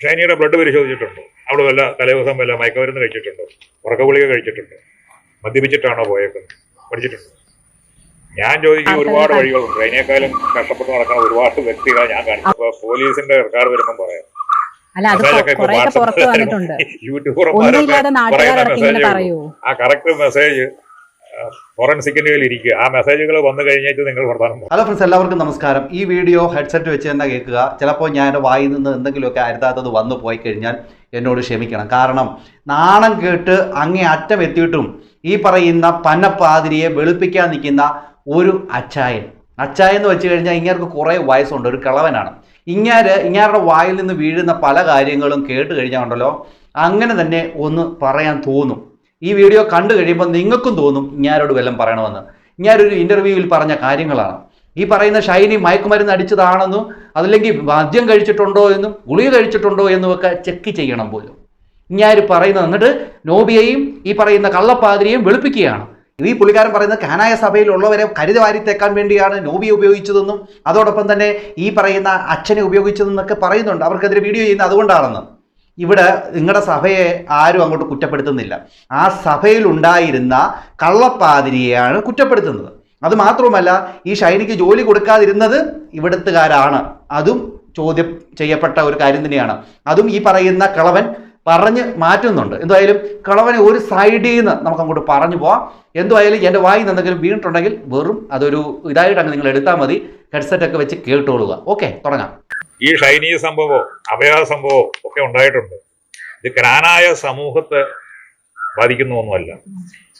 ഷൈനിയുടെ blood പരിശോധിച്ചിട്ടുണ്ടോ? അവിടെ വല്ല തലേദിവസം വല്ല മയക്കമരുന്ന് കഴിച്ചിട്ടുണ്ടോ? ഉറക്ക ഗുളിക കഴിച്ചിട്ടുണ്ടോ? മദ്യപിച്ചിട്ടാണോ പോയേക്കുന്നത്? പഠിച്ചിട്ടുണ്ടോ? ഞാൻ ചോദിക്കും ഒരുപാട്. വഴികളുണ്ട് അതിനേക്കാളും കഷ്ടപ്പെട്ട് നടക്കുന്ന ഒരുപാട് വ്യക്തികളെ ഞാൻ കാണിച്ചു പോലീസിന്റെ റെക്കാർഡ് വരുമ്പോൾ പറയാം. യൂട്യൂബർമാരൊക്കെ ആ കറക്റ്റ് മെസ്സേജ് ആ മെസ്സേജുകൾ വന്നു നിങ്ങൾ ഹലോ ഫ്രണ്ട്സ് എല്ലാവർക്കും നമസ്കാരം. ഈ വീഡിയോ ഹെഡ്സെറ്റ് വെച്ച് തന്നെ കേൾക്കുക. ചിലപ്പോൾ ഞാൻ എന്റെ വായിൽ നിന്ന് എന്തെങ്കിലുമൊക്കെ അരുതാത്തത് വന്നു പോയി കഴിഞ്ഞാൽ എന്നോട് ക്ഷമിക്കണം. കാരണം നാണം കേട്ട് അങ്ങേ അറ്റം എത്തിയിട്ടും ഈ പറയുന്ന പന്നപ്പാതിരിയെ വെളുപ്പിക്കാൻ നിൽക്കുന്ന ഒരു അച്ചായൻ. അച്ചായൻ എന്ന് വെച്ച് കഴിഞ്ഞാൽ ഇങ്ങേർക്ക് കുറേ വയസ്സുണ്ട്. ഒരു കിളവനാണ്. ഇങ്ങാര് ഇങ്ങാരുടെ വായിൽ നിന്ന് വീഴുന്ന പല കാര്യങ്ങളും കേട്ട് കഴിഞ്ഞാൽ ഉണ്ടല്ലോ അങ്ങനെ തന്നെ ഒന്ന് പറയാൻ തോന്നും. ഈ വീഡിയോ കണ്ടു കഴിയുമ്പോൾ നിങ്ങൾക്കും തോന്നും ഞാനോട് വല്ലതും പറയണമെന്ന്. ഞാനൊരു ഇന്റർവ്യൂവിൽ പറഞ്ഞ കാര്യങ്ങളാണ്. ഈ പറയുന്ന ഷൈനി മയക്കുമരുന്ന് അടിച്ചതാണെന്നും അതല്ലെങ്കിൽ മദ്യം കഴിച്ചിട്ടുണ്ടോ എന്നും ഗുളിക കഴിച്ചിട്ടുണ്ടോ എന്നും ഒക്കെ ചെക്ക് ചെയ്യണം പോലും. ഞാൻ പറയുന്നത് എന്നിട്ട് നോബിയെയും ഈ പറയുന്ന കള്ളപ്പാതിരിയെയും വെളുപ്പിക്കുകയാണ്. ഈ പുള്ളിക്കാരൻ പറയുന്നത് കാനായ സഭയിലുള്ളവരെ കരുതി വാരിത്തേക്കാൻ വേണ്ടിയാണ് നോബിയെ ഉപയോഗിച്ചതെന്നും അതോടൊപ്പം തന്നെ ഈ പറയുന്ന അച്ഛനെ ഉപയോഗിച്ചതെന്നൊക്കെ പറയുന്നുണ്ട്. അവർക്കെതിരെ വീഡിയോ ചെയ്യുന്നത് അതുകൊണ്ടാണെന്ന്. ഇവിടെ നിങ്ങളുടെ സഭയെ ആരും അങ്ങോട്ട് കുറ്റപ്പെടുത്തുന്നില്ല. ആ സഭയിൽ ഉണ്ടായിരുന്ന കള്ളപ്പാതിരിയെയാണ് കുറ്റപ്പെടുത്തുന്നത്. അത് മാത്രവുമല്ല ഈ ഷൈനിക്ക് ജോലി കൊടുക്കാതിരുന്നത് ഇവിടുത്തുകാരാണ്. അതും ചോദ്യം ചെയ്യപ്പെട്ട ഒരു കാര്യം തന്നെയാണ്. അതും ഈ പറയുന്ന കിളവൻ പറഞ്ഞ് മാറ്റുന്നുണ്ട്. എന്തായാലും കളവനെ ഒരു സൈഡിൽ നിന്ന് നമുക്ക് അങ്ങോട്ട് പറഞ്ഞു പോവാം. എന്തുമായാലും എന്റെ വായിൽ നിന്ന് എന്തെങ്കിലും വീണിട്ടുണ്ടെങ്കിൽ വെറും അതൊരു ഇതായിട്ട് അങ്ങ് നിങ്ങൾ എടുത്താൽ മതി. ഹെഡ്സെറ്റ് ഒക്കെ വെച്ച് കേട്ടോളുക. ഓക്കെ തുടങ്ങാം. ഈ ഷൈനീയ സംഭവമോ അഭയാ സംഭവമോ ഒക്കെ ഉണ്ടായിട്ടുണ്ട്. ഇത് ക്രാനായ സമൂഹത്തെ ബാധിക്കുന്ന ഒന്നുമല്ല.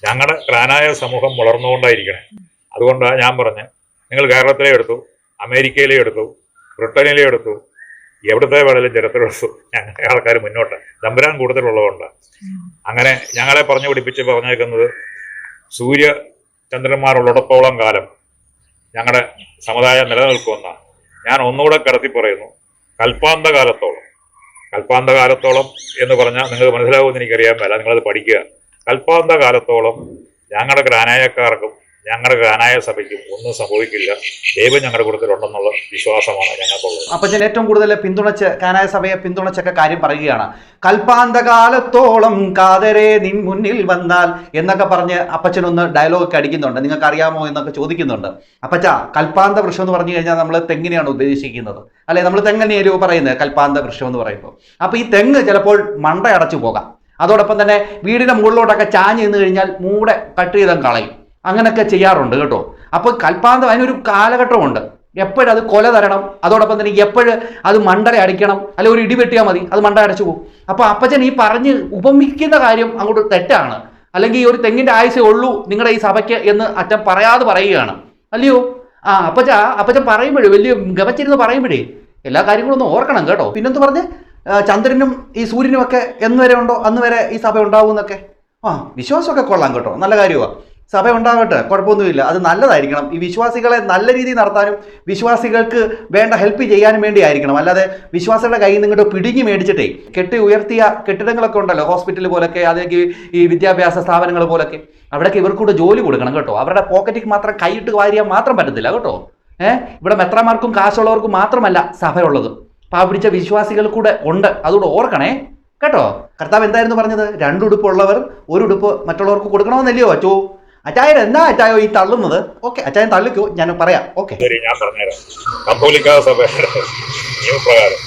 ഞങ്ങളുടെ ക്രാനായ സമൂഹം വളർന്നുകൊണ്ടായിരിക്കണേ. അതുകൊണ്ടാണ് ഞാൻ പറഞ്ഞ് നിങ്ങൾ കേരളത്തിലെ എടുത്തു അമേരിക്കയിലെ എടുത്തു ബ്രിട്ടനിലെ എടുത്തു എവിടുത്തെ വേണേലും ചരിത്രമെടുത്തു ഞങ്ങളുടെ ആൾക്കാർ മുന്നോട്ട്. തമ്പുരാൻ കൂടുതലുള്ളതുകൊണ്ടാണ് അങ്ങനെ ഞങ്ങളെ പറഞ്ഞു പിടിപ്പിച്ച് പറഞ്ഞേക്കുന്നത് സൂര്യ ചന്ദ്രന്മാരുള്ളിടത്തോളം കാലം ഞങ്ങളുടെ സമുദായം നിലനിൽക്കുമെന്നാണ് ഞാൻ ഒന്നുകൂടെ കടത്തി പറയുന്നു. കൽപ്പാന്ത കാലത്തോളം കൽപ്പാന്ത കാലത്തോളം എന്ന് പറഞ്ഞാൽ നിങ്ങൾ മനസ്സിലാവുമെന്ന് എനിക്കറിയാൻ മേല. നിങ്ങളത് പഠിക്കുക. കൽപ്പാന്ത കാലത്തോളം ഞങ്ങളുടെ ഗ്രാനായക്കാർക്കും ഞങ്ങളുടെ ഗാനായ സഭയ്ക്ക് ഒന്നും സംഭവിക്കില്ല. ദൈവം ഞങ്ങളുടെ കൂട്ടത്തിലുണ്ടെന്നുള്ള വിശ്വാസമാണ് ഞങ്ങൾക്കുള്ളത്. അപ്പൊ അപ്പച്ചൻ ഏറ്റവും കൂടുതൽ പിന്തുണച്ച് കാനായ സഭയെ പിന്തുണച്ചൊക്കെ കാര്യം പറയുകയാണ്. കൽപ്പാന്തകാലത്തോളം കാതരെ നിൻ മുന്നിൽ വന്നാൽ എന്നൊക്കെ പറഞ്ഞ് അപ്പച്ചനൊന്ന് ഡയലോഗ് ഒക്കെ അടിക്കുന്നുണ്ട്. നിങ്ങൾക്ക് അറിയാമോ എന്നൊക്കെ ചോദിക്കുന്നുണ്ട്. അപ്പച്ച കൽപ്പാന്ത വൃക്ഷം എന്ന് പറഞ്ഞു കഴിഞ്ഞാൽ നമ്മൾ തെങ്ങിനെയാണ് ഉദ്ദേശിക്കുന്നത്. അല്ലെ? നമ്മൾ തെങ്ങിനെയോ പറയുന്നത് കൽപ്പാന്ത വൃക്ഷം എന്ന് പറയുമ്പോൾ അപ്പൊ ഈ തെങ്ങ് ചിലപ്പോൾ മണ്ട അടച്ചു പോകാം. അതോടൊപ്പം തന്നെ വീടിന്റെ മുകളിലോട്ടൊക്കെ ചാഞ്ഞ് നിന്ന് കഴിഞ്ഞാൽ മൂടെ കട്ട് ചെയ്തം കളയും. അങ്ങനെയൊക്കെ ചെയ്യാറുണ്ട് കേട്ടോ. അപ്പോൾ കൽപ്പാന്തം അതിനൊരു കാലഘട്ടമുണ്ട്. എപ്പോഴത് കൊല തരണം അതോടൊപ്പം തന്നെ എപ്പോഴ് അത് മണ്ടര അടിക്കണം അല്ലെ ഒരു ഇടി വെട്ടിയാൽ മതി അത് മണ്ട അടച്ചു പോകും. അപ്പോൾ അപ്പച്ചൻ ഈ പറഞ്ഞ് ഉപമിക്കുന്ന കാര്യം അങ്ങോട്ട് തെറ്റാണ്. അല്ലെങ്കിൽ ഈ ഒരു തെങ്ങിന്റെ ആയുസേ ഉള്ളൂ നിങ്ങളുടെ ഈ സഭയ്ക്ക് എന്ന് അച്ഛൻ പറയാതെ പറയുകയാണ്. അല്ലയോ? ആ അപ്പച്ച അപ്പച്ചൻ പറയുമ്പോഴേ വലിയ ഗവച്ചിരുന്ന് പറയുമ്പോഴേ എല്ലാ കാര്യങ്ങളും ഒന്ന് ഓർക്കണം കേട്ടോ. പിന്നെന്ത് പറഞ്ഞ്? ചന്ദ്രനും ഈ സൂര്യനും ഒക്കെ എന്ന് വരെ ഉണ്ടോ? അന്ന് വരെ ഈ സഭ ഉണ്ടാവും എന്നൊക്കെ. ആ വിശ്വാസമൊക്കെ കൊള്ളാം കേട്ടോ. നല്ല കാര്യമാണ് സഭ ഉണ്ടാവട്ടെ കുഴപ്പമൊന്നുമില്ല. അത് നല്ലതായിരിക്കണം. ഈ വിശ്വാസികളെ നല്ല രീതിയിൽ നടത്താനും വിശ്വാസികൾക്ക് വേണ്ട ഹെൽപ്പ് ചെയ്യാനും വേണ്ടി ആയിരിക്കണം അല്ലാതെ വിശ്വാസികളുടെ കയ്യിൽ നിന്ന് പിടിഞ്ഞു മേടിച്ചിട്ടേ കെട്ടി ഉയർത്തിയ കെട്ടിടങ്ങളൊക്കെ ഉണ്ടല്ലോ ഹോസ്പിറ്റൽ പോലൊക്കെ അല്ലെങ്കിൽ ഈ വിദ്യാഭ്യാസ സ്ഥാപനങ്ങൾ പോലൊക്കെ. അവിടെയൊക്കെ ഇവർക്കൂടെ ജോലി കൊടുക്കണം കേട്ടോ. അവരുടെ പോക്കറ്റിൽ മാത്രം കൈയിട്ട് വാരിയാൽ മാത്രം പറ്റത്തില്ല കേട്ടോ. ഏഹ് ഇവിടെ മെത്രമാർക്കും കാശുള്ളവർക്കും മാത്രമല്ല സഭയുള്ളത്. പാ പിടിച്ച വിശ്വാസികൾ കൂടെ ഉണ്ട്. അതുകൂടെ ഓർക്കണേ. കേട്ടോ? കർത്താവ് എന്തായിരുന്നു പറഞ്ഞത്? രണ്ടുടുപ്പുള്ളവർ ഒരു ഉടുപ്പ് മറ്റുള്ളവർക്ക് കൊടുക്കണമെന്നല്ലയോ അച്ചോ? അച്ചായൻ എന്നാ അച്ചായോ ഈ തള്ളുന്നത്? ഓക്കെ. അച്ചായൻ തള്ളിക്കോ ഞാൻ പറയാം. ഓക്കെ. ശരി ഞാൻ പറഞ്ഞുതരാം. കത്തോലിക്ക സഭയുടെ നിയമപ്രകാരം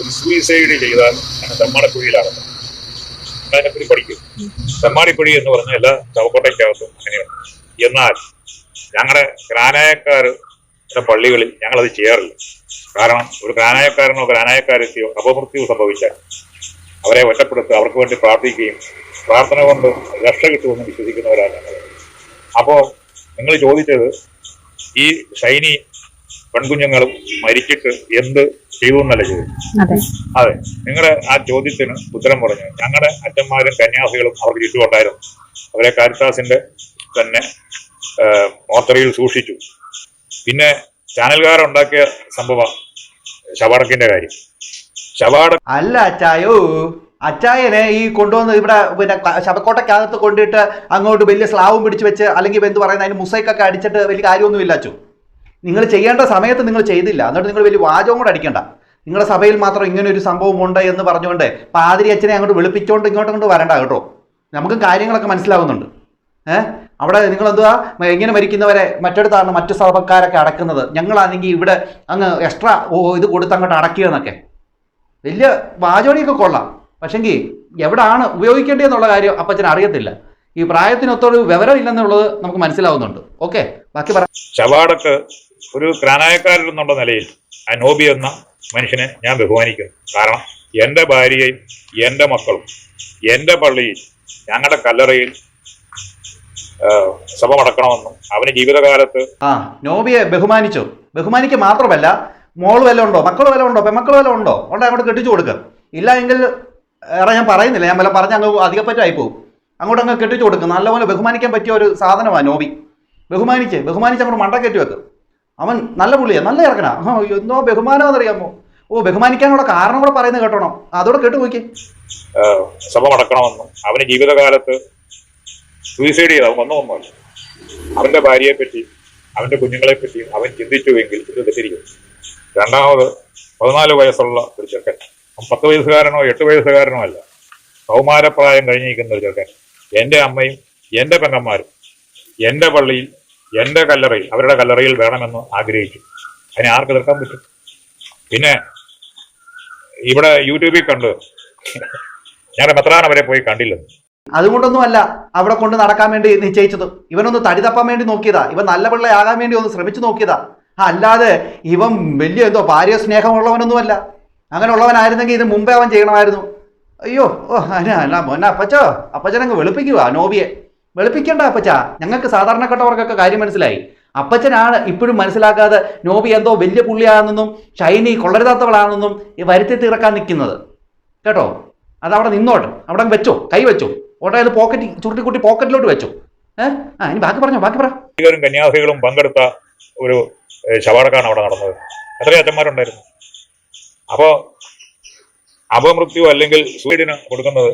ഒരു സൂയിസൈഡ് ചെയ്താൽ അങ്ങനെ തെമ്മാടിക്കുഴിയിലാണ് അതിനെപ്പറ്റി പഠിക്കും തെമ്മാടിക്കുഴി എന്ന് പറഞ്ഞ എല്ലാ ചവക്കോട്ടയ്ക്കകത്തും അങ്ങനെയാണ്. എന്നാൽ ഞങ്ങളുടെ ഗ്രാനായക്കാർ പള്ളികളിൽ ഞങ്ങളത് ചെയ്യാറില്ല. കാരണം ഒരു ഗ്രാനായക്കാരനോ ഗ്രാനായക്കാരെത്തിയോ അപമൃത്യു സംഭവിച്ചാൽ അവരെ ഒറ്റപ്പെടുത്തുക അവർക്ക് വേണ്ടി പ്രാർത്ഥിക്കുകയും പ്രാർത്ഥന കൊണ്ട് രക്ഷ കിട്ടുമെന്ന് വിശ്വസിക്കുന്നവരാണ് ഞങ്ങൾ അപ്പോൾ നിങ്ങൾ ചോദിച്ചത് ഈ ഷൈനി പെൺകുഞ്ഞുങ്ങളും മരിച്ചിട്ട് എന്ത് ചെയ്തു എന്നല്ല ചോദിച്ചു അതെ. അതെ. നിങ്ങളുടെ ആ ചോദ്യത്തിന് ഉത്തരം പറഞ്ഞു. ഞങ്ങളുടെ അച്ഛന്മാരും കന്യാസികളും അവർക്ക് ചുറ്റുമുണ്ടായിരുന്നു. അവരെ കാരിത്താസിന്റെ തന്നെ മോർച്ചറിയിൽ സൂക്ഷിച്ചു. പിന്നെ ചാനൽകാരുണ്ടാക്കിയ സംഭവം ശവാടക്കിന്റെ കാര്യം. ശവാട അല്ല അച്ചായോ. അച്ചായനെ ഈ കൊണ്ടുവന്ന് ഇവിടെ പിന്നെ ശബക്കോട്ടക്കകത്ത് കൊണ്ടിട്ട് അങ്ങോട്ട് വലിയ സ്ലാവും പിടിച്ച് വെച്ച് അല്ലെങ്കിൽ എന്ത് പറയുന്നത് അതിന് മുസൈക്കൊക്കെ അടിച്ചിട്ട് വലിയ കാര്യമൊന്നുമില്ല അച്ചു. നിങ്ങൾ ചെയ്യേണ്ട സമയത്ത് നിങ്ങൾ ചെയ്തില്ല. എന്നിട്ട് നിങ്ങൾ വലിയ വാചകം കൂടെ അടിക്കണ്ട. നിങ്ങളുടെ സഭയിൽ മാത്രം ഇങ്ങനെ ഒരു സംഭവം ഉണ്ട് എന്ന് പറഞ്ഞുകൊണ്ട് പാതിരി അച്ഛനെ അങ്ങോട്ട് വെളുപ്പിച്ചുകൊണ്ട് ഇങ്ങോട്ട് അങ്ങോട്ട് വരണ്ട കേട്ടോ. നമുക്ക് കാര്യങ്ങളൊക്കെ മനസ്സിലാവുന്നുണ്ട്. ഏഹ് അവിടെ നിങ്ങൾ എന്തുവാ എങ്ങനെ മരിക്കുന്നവരെ? മറ്റടുത്താണ് മറ്റു സഭക്കാരൊക്കെ അടക്കുന്നത്. ഞങ്ങളാണെങ്കിൽ ഇവിടെ അങ്ങ് എക്സ്ട്രാ ഓ ഇത് കൊടുത്ത് അങ്ങോട്ട് അടക്കുക എന്നൊക്കെ. വലിയ വാചോടിയൊക്കെ കൊള്ളാം. പക്ഷെങ്കിൽ എവിടാണ് ഉപയോഗിക്കേണ്ടതെന്നുള്ള കാര്യം അപ്പച്ചൻ അറിയത്തില്ല. ഈ പ്രായത്തിനൊത്തൊരു വിവരം ഇല്ലെന്നുള്ളത് നമുക്ക് മനസ്സിലാവുന്നുണ്ട്. ഓക്കെ ബാക്കി പറ ചവാടക്ക് ഒരു ക്രാനായക്കാരൻ എന്നുള്ള നിലയിൽ ആ നോബി എന്ന മനുഷ്യനെ ഞാൻ ബഹുമാനിക്കുന്നു. കാരണം എന്റെ ഭാര്യയും എന്റെ മക്കളും എന്റെ പള്ളിയിൽ ഞങ്ങളുടെ കല്ലറയിൽ സഭ മടക്കണമെന്നും അവന് ജീവിതകാലത്ത് ആ നോബിയെ ബഹുമാനിച്ചു. ബഹുമാനിക്കുക മാത്രമല്ല മോൾ വല്ല ഉണ്ടോ? മക്കൾ വല്ല ഉണ്ടോ? പെമക്കൾ വല്ല ഉണ്ടോ? ഉണ്ടോ അങ്ങോട്ട് കെട്ടിച്ചു കൊടുക്കുക ഇല്ല എങ്കിൽ ഏറെ ഞാൻ പറയുന്നില്ല. ഞാൻ വല്ല പറഞ്ഞ അങ്ങ് അധികപ്പറ്റായി പോകും അങ്ങോട്ട് അങ്ങ് കെട്ടിച്ചു കൊടുക്കും. നല്ലപോലെ ബഹുമാനിക്കാൻ പറ്റിയ ഒരു സാധനമാണ് നോബി. ബഹുമാനിച്ച്. ബഹുമാനിച്ച് അങ്ങോട്ട് മണ്ട കെട്ടി വെക്കും. അവൻ നല്ല പുള്ളിയാണ് നല്ല ഇറക്കണ ആ എന്തോ ബഹുമാനം എന്നറിയാമോ ഓ ബഹുമാനിക്കാനുള്ള കാരണം കൂടെ പറയുന്നത് കേട്ടോണം. അതോടെ കേട്ടു നോക്കി. സഭ മടക്കണമെന്നും അവന് ജീവിതകാലത്ത് സൂയിസൈഡ് ചെയ്ത ഒന്നുമൊന്നുമല്ല അവന്റെ ഭാര്യയെ പറ്റി അവന്റെ കുഞ്ഞുങ്ങളെ പറ്റി അവൻ ചിന്തിച്ചുവെങ്കിൽ ഇത് തെറ്റിരിക്കും. രണ്ടാമത് പതിനാല് വയസ്സുള്ള ഒരു ചെറുക്കൻ അവൻ പത്ത് വയസ്സുകാരനോ എട്ട് വയസ്സുകാരനോ അല്ല. കൗമാരപ്രായം കഴിഞ്ഞിരിക്കുന്ന ഒരു എന്റെ അമ്മയും എന്റെ പെങ്ങന്മാരും എന്റെ പള്ളിയിൽ എന്റെ കല്ലറയിൽ അവരുടെ കല്ലറയിൽ വേണമെന്ന് ആഗ്രഹിച്ചു അതിനെ ആർക്ക് തീർക്കാൻ പറ്റും? പിന്നെ ഇവിടെ യൂട്യൂബിൽ കണ്ട് ഞങ്ങളുടെ മെത്രാന വരെ പോയി കണ്ടില്ലെന്ന് അതുകൊണ്ടൊന്നുമല്ല അവിടെ കൊണ്ട് നടക്കാൻ വേണ്ടി നിശ്ചയിച്ചത്. ഇവനൊന്ന് തടി തപ്പാൻ വേണ്ടി നോക്കിയതാ. ഇവൻ നല്ല പിള്ളയാകാൻ വേണ്ടി ഒന്ന് ശ്രമിച്ചു നോക്കിയതാ. അല്ലാതെ ഇവൻ വലിയ എന്തോ ഭാര്യ സ്നേഹമുള്ളവനൊന്നുമല്ല. അങ്ങനെയുള്ളവനായിരുന്നെങ്കിൽ ഇത് മുമ്പേ അവൻ ചെയ്യണമായിരുന്നു. അയ്യോ ഓ അല്ല മോനെ അപ്പച്ചോ അപ്പച്ചനങ്ങ് വെളുപ്പിക്കുക നോബിയെ. വെളുപ്പിക്കണ്ട അപ്പച്ച. ഞങ്ങൾക്ക് സാധാരണപ്പെട്ടവർക്കൊക്കെ കാര്യം മനസ്സിലായി. അപ്പച്ചനാണ് ഇപ്പോഴും മനസ്സിലാക്കാതെ നോബി എന്തോ വലിയ പുള്ളിയാണെന്നും ഷൈനി കൊള്ളരുതാത്തവളാണെന്നും ഈ വരുത്തി തീർക്കാൻ നിൽക്കുന്നത്. കേട്ടോ? അത് അവിടെ നിന്നോട്ടെ. അവിടെ വെച്ചോ കൈ വെച്ചോ. ഓട്ടെ അത് പോക്കറ്റ് ചുരുട്ടിക്കുട്ടി പോക്കറ്റിലോട്ട് വെച്ചോ. ഏഹ് ആ ഇനി ബാക്കി പറഞ്ഞോ ബാക്കി പറ. കന്യാസികളും പങ്കെടുത്ത ഒരു ശവാടക്കാണ് അവിടെ നടന്നത്. എത്ര അച്ഛന്മാരുണ്ടായിരുന്നു. അപ്പോ അപമൃത്യു അല്ലെങ്കിൽ സൂര്യന് കൊടുക്കുന്നത്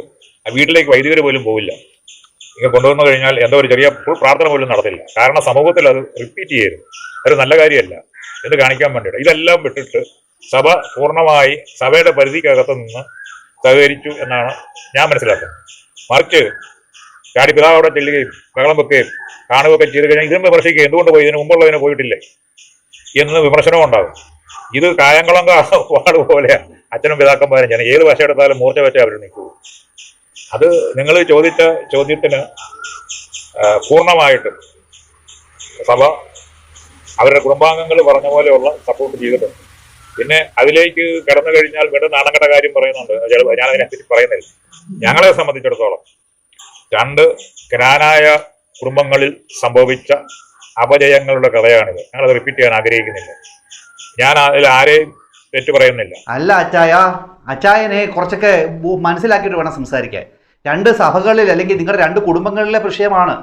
വീട്ടിലേക്ക് വൈദികർ പോലും പോവില്ല. ഇങ്ങനെ കൊണ്ടുവന്നു കഴിഞ്ഞാൽ എന്തോ ഒരു ചെറിയ പ്രാർത്ഥന പോലും നടത്തില്ല. കാരണം സമൂഹത്തിൽ അത് റിപ്പീറ്റ് ചെയ്യരുത്. അത് നല്ല കാര്യമല്ല. എന്ന് കാണിക്കാൻ വേണ്ടിയിട്ട്. ഇതെല്ലാം വിട്ടിട്ട് സഭ പൂർണമായി സഭയുടെ പരിധിക്കകത്ത് നിന്ന് സഹകരിച്ചു എന്നാണ് ഞാൻ മനസ്സിലാക്കുന്നത്. മറിച്ച് ചാടി പിതാവോടെ ചെല്ലുകയും ബഹളം വെക്കുകയും കാണുകയൊക്കെ ചെയ്ത് കഴിഞ്ഞാൽ ഇതിനും വിമർശിക്കുക. എന്തുകൊണ്ട് പോയി? ഇതിന് മുമ്പുള്ളതിന് പോയിട്ടില്ലേ? എന്ന് വിമർശനവും ഉണ്ടാകും. ഇത് കായംകുളം വാർഡ് പോലെയാണ് അച്ഛനും പിതാക്കന്മാരും ഞാൻ ഏത് ഭാഷ എടുത്താലും മൂർച്ച വെച്ചേ അവർ നിൽക്കൂ. അത് നിങ്ങൾ ചോദിച്ച ചോദ്യത്തിന് പൂർണമായിട്ടും സഭ അവരുടെ കുടുംബാംഗങ്ങൾ പറഞ്ഞ പോലെയുള്ള സപ്പോർട്ട് ചെയ്തിട്ടുണ്ട്. പിന്നെ അതിലേക്ക് കടന്നു കഴിഞ്ഞാൽ വീണ്ടും നാണങ്ങളുടെ കാര്യം പറയുന്നുണ്ട്. ചില- ഞാൻ അതിനെപ്പറ്റി പറയുന്നില്ല. ഞങ്ങളെ സംബന്ധിച്ചിടത്തോളം രണ്ട് ഗ്രാനായ കുടുംബങ്ങളിൽ സംഭവിച്ച അപജയങ്ങളുടെ കഥയാണിത്. ഞങ്ങളത് റിപ്പീറ്റ് ചെയ്യാൻ ആഗ്രഹിക്കുന്നില്ല. ഞാൻ അതിൽ ആരെയും തെറ്റു പറയുന്നില്ല. അല്ല അച്ചായ. അച്ചായനെ കുറച്ചൊക്കെ മനസ്സിലാക്കിയിട്ട് വേണം സംസാരിക്കാൻ. രണ്ട് സഭകളിൽ അല്ലെങ്കിൽ നിങ്ങളുടെ രണ്ട് കുടുംബങ്ങളിലെ വിഷയമാണ്.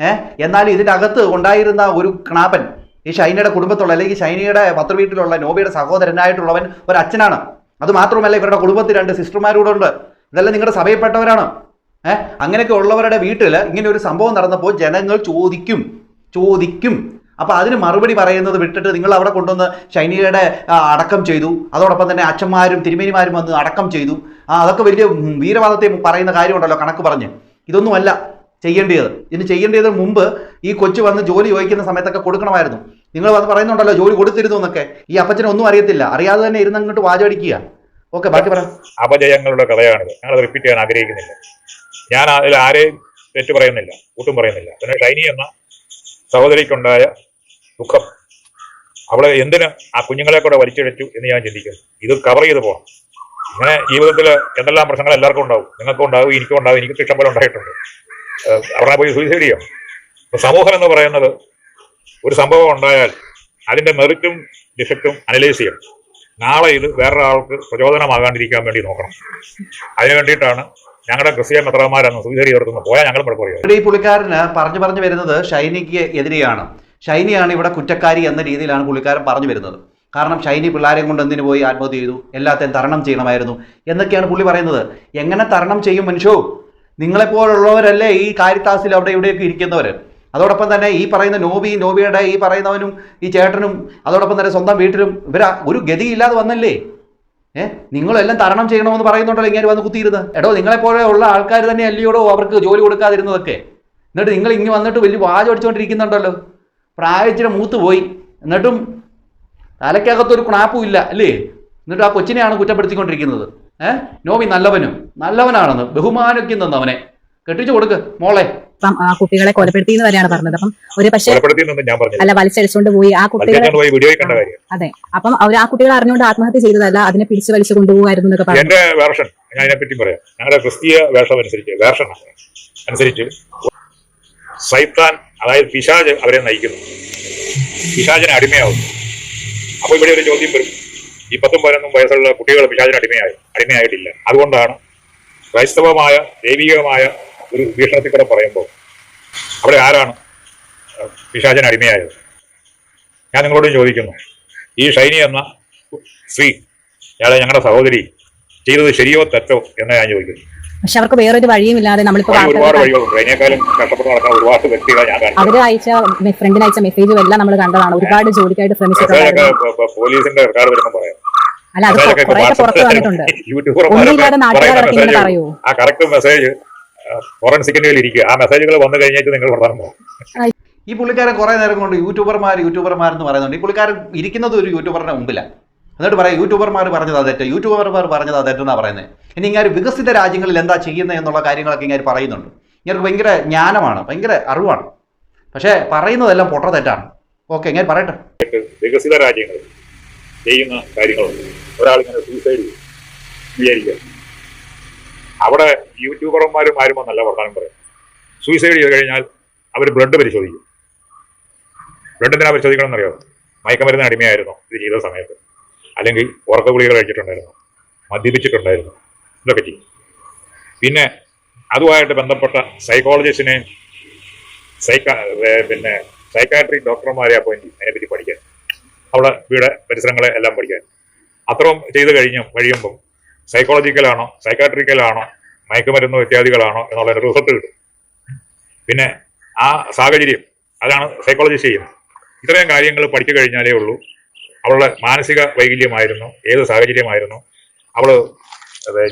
ഏഹ് എന്നാൽ ഇതിന്റെ അകത്ത് ഉണ്ടായിരുന്ന ഒരു ക്ണാപ്പൻ ഈ ഷൈനയുടെ കുടുംബത്തുള്ള അല്ലെങ്കിൽ ഷൈനയുടെ പത്രവീട്ടിലുള്ള നോബിയുടെ സഹോദരനായിട്ടുള്ളവൻ ഒരു അച്ഛനാണ്. അത് മാത്രമല്ല ഇവരുടെ കുടുംബത്തിൽ രണ്ട് സിസ്റ്റർമാരൂടെ ഉണ്ട്. ഇതെല്ലാം നിങ്ങളുടെ സഭയിൽപ്പെട്ടവരാണ്. ഏഹ് അങ്ങനെയൊക്കെ ഉള്ളവരുടെ വീട്ടിൽ ഇങ്ങനെ ഒരു സംഭവം നടന്നപ്പോൾ ജനങ്ങൾ ചോദിക്കും ചോദിക്കും. അപ്പൊ അതിന് മറുപടി പറയുന്നത് വിട്ടിട്ട് നിങ്ങൾ അവിടെ കൊണ്ടുവന്ന് ഷൈനിയുടെ അടക്കം ചെയ്തു. അതോടൊപ്പം തന്നെ അച്ഛന്മാരും തിരുമേനിമാരും വന്ന് അടക്കം ചെയ്തു. ആ അതൊക്കെ വലിയ വീരവാദത്തെ പറയുന്ന കാര്യമുണ്ടല്ലോ കണക്ക് പറഞ്ഞ്. ഇതൊന്നുമല്ല ചെയ്യേണ്ടത്. ഇനി ചെയ്യേണ്ടതിന് മുമ്പ് ഈ കൊച്ചു വന്ന് ജോലി ചോദിക്കുന്ന സമയത്തൊക്കെ കൊടുക്കണമായിരുന്നു. നിങ്ങൾ വന്ന് പറയുന്നുണ്ടല്ലോ ജോലി കൊടുത്തിരുന്നു എന്നൊക്കെ. ഈ അപ്പച്ചനെ ഒന്നും അറിയത്തില്ല. അറിയാതെ തന്നെ ഇരുന്ന് അങ്ങോട്ട് വാചടിക്കുക. ഓക്കെ ബാക്കി പറയാം അപജയങ്ങളുടെ കഥയാണിത്. ഞങ്ങൾ റിപ്പീറ്റ് ചെയ്യാൻ ആഗ്രഹിക്കുന്നില്ല. ഞാൻ അതിൽ ആരെയും തെറ്റ് പറയുന്നില്ല കൂട്ടും പറയുന്നില്ല. പിന്നെ ഷൈനി എന്ന സഹോദരിക്കുണ്ടായ ദുഃഖം. അവളെ എന്തിന് ആ കുഞ്ഞുങ്ങളെ കൂടെ വലിച്ചിഴച്ചു എന്ന് ഞാൻ ചിന്തിക്കുന്നു. ഇത് കവർ ചെയ്ത് പോകണം ഇങ്ങനെ ജീവിതത്തിൽ എന്തെല്ലാം പ്രശ്നങ്ങൾ എല്ലാവർക്കും ഉണ്ടാവും. നിങ്ങൾക്കും ഉണ്ടാവും എനിക്കും ഉണ്ടാവും എനിക്ക് ഇഷ്ടം പോലെ ഉണ്ടായിട്ടുണ്ട്. അവരെ പോയി സൂയിസൈഡ് ചെയ്യാം. സമൂഹം എന്ന് പറയുന്നത് ഒരു സംഭവം ഉണ്ടായാൽ അതിന്റെ മെറിറ്റും ഡിഫക്റ്റും അനലൈസ് ചെയ്യണം. നാളെ ഇത് വേറൊരാൾക്ക് പ്രചോദനമാകാണ്ടിരിക്കാൻ വേണ്ടി നോക്കണം. അതിനു വേണ്ടിയിട്ടാണ് ഞങ്ങളുടെ ക്രിസ്ത്യൻ മെത്രമാരാണ് സൂയിസൈഡ് ചെയ്തെടുത്തുനിന്ന് പോയാൽ ഞങ്ങൾ ഈ പുള്ളിക്കാരന് പറഞ്ഞു പറഞ്ഞു വരുന്നത് ഷൈനിക്ക് എതിരെയാണ്. ഷൈനിയാണ് ഇവിടെ കുറ്റക്കാരി എന്ന രീതിയിലാണ് പുള്ളിക്കാരൻ പറഞ്ഞു വരുന്നത്. കാരണം ഷൈനി പിള്ളേരെയും കൊണ്ട് എന്തിനു പോയി ആത്മഹത്യ ചെയ്തു? എല്ലാത്തെയും തരണം ചെയ്യണമായിരുന്നു. എന്നൊക്കെയാണ് പുള്ളി പറയുന്നത്. എങ്ങനെ തരണം ചെയ്യും മനുഷ്യോ? നിങ്ങളെപ്പോലുള്ളവരല്ലേ ഈ കാരിത്താസിൽ അവിടെ ഇവിടെയൊക്കെ ഇരിക്കുന്നവർ അതോടൊപ്പം തന്നെ ഈ പറയുന്ന നോബി നോബിയുടെ ഈ പറയുന്നവനും ഈ ചേട്ടനും അതോടൊപ്പം തന്നെ സ്വന്തം വീട്ടിലും ഇവർ ഒരു ഗതിയില്ലാതെ വന്നല്ലേ? ഏഹ് നിങ്ങളെല്ലാം തരണം ചെയ്യണമെന്ന് പറയുന്നുണ്ടല്ലോ ഇങ്ങനെ വന്ന് കുത്തിയിരുന്നത് എടോ നിങ്ങളെപ്പോലെ ഉള്ള ആൾക്കാർ തന്നെ അല്ലയോടോ അവർക്ക് ജോലി കൊടുക്കാതിരുന്നതൊക്കെ? എന്നിട്ട് നിങ്ങൾ ഇങ്ങനെ വന്നിട്ട് വലിയ വാചം പ്രായച്ചിരി മൂത്ത് പോയി. എന്നിട്ടും തലയ്ക്കകത്തൊരു ക്ണാപ്പും ഇല്ല അല്ലേ? എന്നിട്ട് ആ കൊച്ചിനെയാണ് കുറ്റപ്പെടുത്തിക്കൊണ്ടിരിക്കുന്നത്. ഏ? നോബി നല്ലവനും നല്ലവനാണെന്ന് ബഹുമാനിക്കുന്നെന്ന് അവനെ. കെട്ടിച്ചു കൊടുക്ക് മോളെ. ആ കുട്ടികളെ കൊലപ്പെടുത്തി എന്ന് വരെയാണ് പറഞ്ഞത്. അപ്പം ഒരു പക്ഷേ കൊലപ്പെടുത്തിയെന്നൊന്നും ഞാൻ പറഞ്ഞു അല്ല വലിച്ചടിച്ചുകൊണ്ട് പോയി. ആ കുട്ടികളെ വലിച്ചേക്കാൻ കണ്ട കാര്യം. അതെ. അപ്പം അവർ ആ കുട്ടികളെ അറിഞ്ഞുകൊണ്ട് ആത്മഹത്യ ചെയ്തതല്ല അതിനെ പിടിച്ചു വലിച്ചു കൊണ്ടുപോകായിരുന്നു എന്നൊക്കെ പറഞ്ഞു. എന്റെ വേർഷൻ ഞാൻ അതിനെപ്പറ്റി പറയാം. ഞങ്ങളുടെ ക്രിസ്തീയ വേഷം അനുസരിച്ച് വേർഷൻ അനുസരിച്ച് സൈത്താൻ അതായത് പിശാജ് അവരെ നയിക്കുന്നു. പിശാചിന് അടിമയാവുന്നു. അപ്പോൾ ഇവിടെ ഒരു ചോദ്യം വരും. ഈ പത്തും പതിനൊന്നും വയസ്സുള്ള കുട്ടികൾ പിശാചിന് അടിമയായി അടിമയായിട്ടില്ല. അതുകൊണ്ടാണ് ക്രൈസ്തവമായ ദൈവികമായ ഒരു വീക്ഷണത്തിൽ കൂടെ പറയുമ്പോൾ അവിടെ ആരാണ് പിശാചിന് അടിമയായത്? ഞാൻ നിങ്ങളോട് ചോദിക്കുന്നു. ഈ ഷൈനി എന്ന സ്ത്രീ ഞങ്ങളുടെ സഹോദരി ചെയ്തത് ശരിയോ തെറ്റോ എന്ന് ഞാൻ ചോദിക്കുന്നു. പക്ഷെ അവർക്ക് വേറൊരു വഴിയും ഇല്ലാതെ നമ്മളിപ്പോ അവർ അയച്ച ഫ്രണ്ടിന് അയച്ച മെസ്സേജും എല്ലാം നമ്മൾ കണ്ടതാണ്. ഒരുപാട് ജോലിക്കായിട്ട് ശ്രമിച്ചിട്ടുണ്ട് അല്ല അത് കുറെ പുറത്ത് വന്നിട്ടുണ്ട്. ഒന്നുമില്ലാതെ നാട്ടുകാരൊക്കെ ഇങ്ങനെ പറയൂ. ആ കറക്റ്റ് മെസ്സേജ് ഫോറൻസിക്കിന്റെ ഇരിക്കുക. ആ മെസ്സേജുകൾ വന്നു കഴിഞ്ഞിട്ട് നിങ്ങൾ ഈ പുള്ളിക്കാരൻ കുറെ നേരം കൊണ്ട് യൂട്യൂബർമാർ യൂട്യൂബർമാർ എന്ന് പറയുന്നുണ്ട്. ഈ പുള്ളിക്കാരൻ ഇരിക്കുന്നത് ഒരു യൂട്യൂബറിന്റെ മുമ്പിലാണ് എന്നിട്ട് പറയാം യൂട്യൂബർമാർ പറഞ്ഞത് തെറ്റ് യൂട്യൂബർമാർ പറഞ്ഞത് തെറ്റെന്നാണ് പറയുന്നത് ഇനി ഇങ്ങനെ വികസിത രാജ്യങ്ങളിൽ എന്താ ചെയ്യുന്നത് എന്നുള്ള കാര്യങ്ങളൊക്കെ ഇങ്ങനെ പറയുന്നുണ്ട്. ഇങ്ങനെ ഭയങ്കര ജ്ഞാനമാണ് ഭയങ്കര അറിവാണ്. പക്ഷേ പറയുന്നതെല്ലാം പൊട്ട തെറ്റാണ്. ഓക്കെ ഇങ്ങനെ പറയട്ടെ. വികസിത രാജ്യങ്ങൾ ചെയ്യുന്ന കാര്യങ്ങളുണ്ട് ഒരാളിങ്ങനെ സൂസൈഡ് വിചാരിക്കുക. അവിടെ യൂട്യൂബർമാരും ആരും വന്നല്ല വർത്തമാനം പറയും സൂയിസൈഡ് ചെയ്ത് കഴിഞ്ഞാൽ അവർ ബ്ലഡ് പരിശോധിക്കും. ബ്ലഡ് എന്തിനാ പരിശോധിക്കണം എന്നറിയാമോ മയക്കമരുന്ന് അടിമയായിരുന്നു ഇത് ചെയ്ത സമയത്ത്. അല്ലെങ്കിൽ ഉറക്ക ഗുളികൾ കഴിച്ചിട്ടുണ്ടായിരുന്നു. മദ്യപിച്ചിട്ടുണ്ടായിരുന്നു. ഇതൊക്കെ ചെയ്യും. പിന്നെ അതുമായിട്ട് ബന്ധപ്പെട്ട സൈക്കോളജിസ്റ്റിനെയും സൈക്ക പിന്നെ സൈക്കാട്രിക് ഡോക്ടർമാരെ അപ്പോയിന്റ് ചെയ്യും. അതിനെപ്പറ്റി പഠിക്കാൻ. അവിടെ വീട് പരിസരങ്ങളെ എല്ലാം പഠിക്കാൻ. അത്രയും ചെയ്ത് കഴിഞ്ഞ് കഴിയുമ്പം സൈക്കോളജിക്കലാണോ സൈക്കാട്രിക്കലാണോ മയക്കുമരുന്നോ ഇത്യാദികളാണോ എന്നുള്ള റിസൾട്ട് കിട്ടും. പിന്നെ ആ സാഹചര്യം അതാണ് സൈക്കോളജിസ്റ്റ് ചെയ്യുന്നത്. ഇത്രയും കാര്യങ്ങൾ പഠിച്ചു കഴിഞ്ഞാലേ ഉള്ളൂ. അവളുടെ മാനസിക വൈകല്യമായിരുന്നു ഏത് സാഹചര്യമായിരുന്നു അവൾ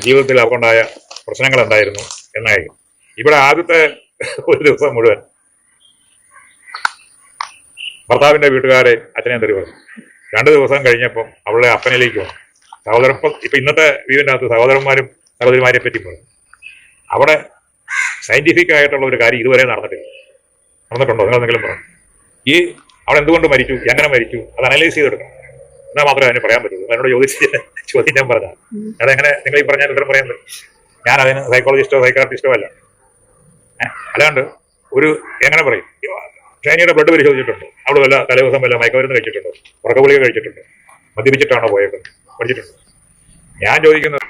ജീവിതത്തിൽ അവൾക്കുണ്ടായ പ്രശ്നങ്ങൾ ഉണ്ടായിരുന്നു എന്നായിരിക്കും. ഇവിടെ ആദ്യത്തെ ഒരു ദിവസം മുഴുവൻ ഭർത്താവിന്റെ വീട്ടുകാരെ അച്ഛനെ തെറി പറഞ്ഞു. രണ്ട് ദിവസം കഴിഞ്ഞപ്പം അവളുടെ അപ്പനിലേക്ക് വന്നു. സഹോദരൻ ഇപ്പം ഇന്നത്തെ വീടിന്റെ അകത്ത് സഹോദരന്മാരും സഹോദരിമാരെ പറ്റി പറഞ്ഞു. അവിടെ സയന്റിഫിക് ആയിട്ടുള്ള ഒരു കാര്യം ഇതുവരെ നടന്നിട്ടില്ല. നടന്നിട്ടുണ്ടോ? നിങ്ങൾ എന്തെങ്കിലും പറഞ്ഞു. ഈ അവൾ എന്തുകൊണ്ട് മരിച്ചു? എങ്ങനെ മരിച്ചു? അത് അനലൈസ് ചെയ്തെടുക്കണം. എന്നാൽ മാത്രമേ അതിന് പറയാൻ പറ്റുള്ളൂ എന്നോട് ചോദിച്ച് ചോദ്യം ഞാൻ പറഞ്ഞതാണ് എങ്ങനെ നിങ്ങൾ ഈ പറഞ്ഞാൽ ഉത്തരം പറയാൻ പറ്റും. ഞാൻ അതിന് സൈക്കോളജിസ്റ്റോ സൈക്കാട്രിസ്റ്റോ അല്ല. അല്ലാണ്ട് ഒരു എങ്ങനെ പറയും? ഷൈനിയുടെ ബ്ലഡ് പരിശോധിച്ചിട്ടുണ്ടോ? അവൾ വല്ല തലേദിവസം വല്ല മയക്കമരുന്ന് കഴിച്ചിട്ടുണ്ടോ? ഉറക്ക ഗുളിക കഴിച്ചിട്ടുണ്ടോ? മദ്യപിച്ചിട്ടാണോ പോയത് പഠിച്ചിട്ടുണ്ടോ? ഞാൻ ചോദിക്കുന്നത്.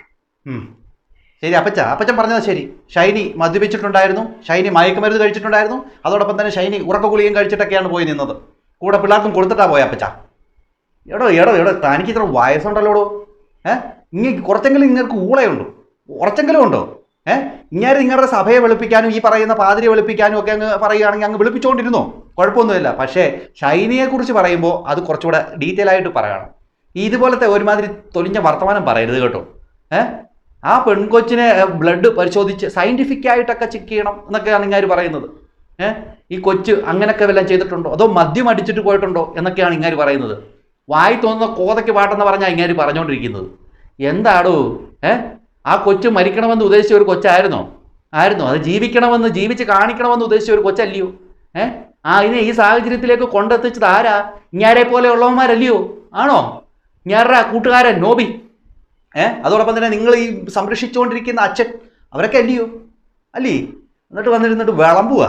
ശരി അപ്പച്ച. അപ്പച്ചൻ പറഞ്ഞത് ശരി. ഷൈനി മദ്യപിച്ചിട്ടുണ്ടായിരുന്നു. ഷൈനി മയക്കുമരുന്ന് കഴിച്ചിട്ടുണ്ടായിരുന്നു. അതോടൊപ്പം തന്നെ ഷൈനി ഉറക്ക ഗുളികയും കഴിച്ചിട്ടൊക്കെയാണ് പോയി നിന്നത്. കൂടെ പിള്ളേർക്കും കൊടുത്തിട്ടാ പോയ അപ്പച്ച. എടോ എടോ എടോ തനിക്ക് ഇത്ര വയസ്സുണ്ടല്ലോടോ? ഏഹ് ഇങ്ങനെ കുറച്ചെങ്കിലും നിങ്ങൾക്ക് ഊളയുണ്ടോ? കുറച്ചെങ്കിലും ഉണ്ടോ? ഏഹ് ഇങ്ങനെ നിങ്ങളുടെ സഭയെ വെളുപ്പിക്കാനും ഈ പറയുന്ന പാതിരിയെ വെളുപ്പിക്കാനും ഒക്കെ അങ്ങ് പറയുകയാണെങ്കിൽ അങ്ങ് വെളുപ്പിച്ചുകൊണ്ടിരുന്നോ കുഴപ്പമൊന്നുമില്ല. പക്ഷേ ഷൈനിയെക്കുറിച്ച് പറയുമ്പോൾ അത് കുറച്ചുകൂടെ ഡീറ്റെയിൽ ആയിട്ട് പറയണം. ഇതുപോലത്തെ ഒരുമാതിരി തൊലിഞ്ഞ വർത്തമാനം പറയരുത് കേട്ടോ. ഏഹ് ആ പെൺകൊച്ചിനെ ബ്ലഡ് പരിശോധിച്ച് സയന്റിഫിക് ആയിട്ടൊക്കെ ചെക്ക് ചെയ്യണം എന്നൊക്കെയാണ് ഇങ്ങാര് പറയുന്നത്. ഏഹ് ഈ കൊച്ച് അങ്ങനെയൊക്കെ വല്ലതും ചെയ്തിട്ടുണ്ടോ? അതോ മദ്യം അടിച്ചിട്ട് പോയിട്ടുണ്ടോ എന്നൊക്കെയാണ് ഇങ്ങാര് പറയുന്നത്. വായി തോന്നുന്ന കോതയ്ക്ക് പാട്ടെന്ന് പറഞ്ഞാൽ ഇങ്ങനെ പറഞ്ഞുകൊണ്ടിരിക്കുന്നത് എന്താടോ ഏ? ആ കൊച്ചു മരിക്കണമെന്ന് ഉദ്ദേശിച്ച ഒരു കൊച്ചായിരുന്നോ? ആയിരുന്നോ? അത് ജീവിക്കണമെന്ന് ജീവിച്ച് കാണിക്കണമെന്ന് ഉദ്ദേശിച്ച ഒരു കൊച്ചല്ലയോ? ഏ? ആ ഇതിനെ ഈ സാഹചര്യത്തിലേക്ക് കൊണ്ടെത്തിച്ചത് ആരാ? ഇങ്ങാരെ പോലെ ഉള്ളവന്മാരല്ലയോ? ആണോ? ഞാറ കൂട്ടുകാരൻ നോബി. ഏ? അതോടൊപ്പം തന്നെ നിങ്ങൾ ഈ സംരക്ഷിച്ചുകൊണ്ടിരിക്കുന്ന അച്ഛൻ അവരൊക്കെ അല്ലയോ? അല്ലേ? എന്നിട്ട് വന്നിരുന്നിട്ട് വിളമ്പുക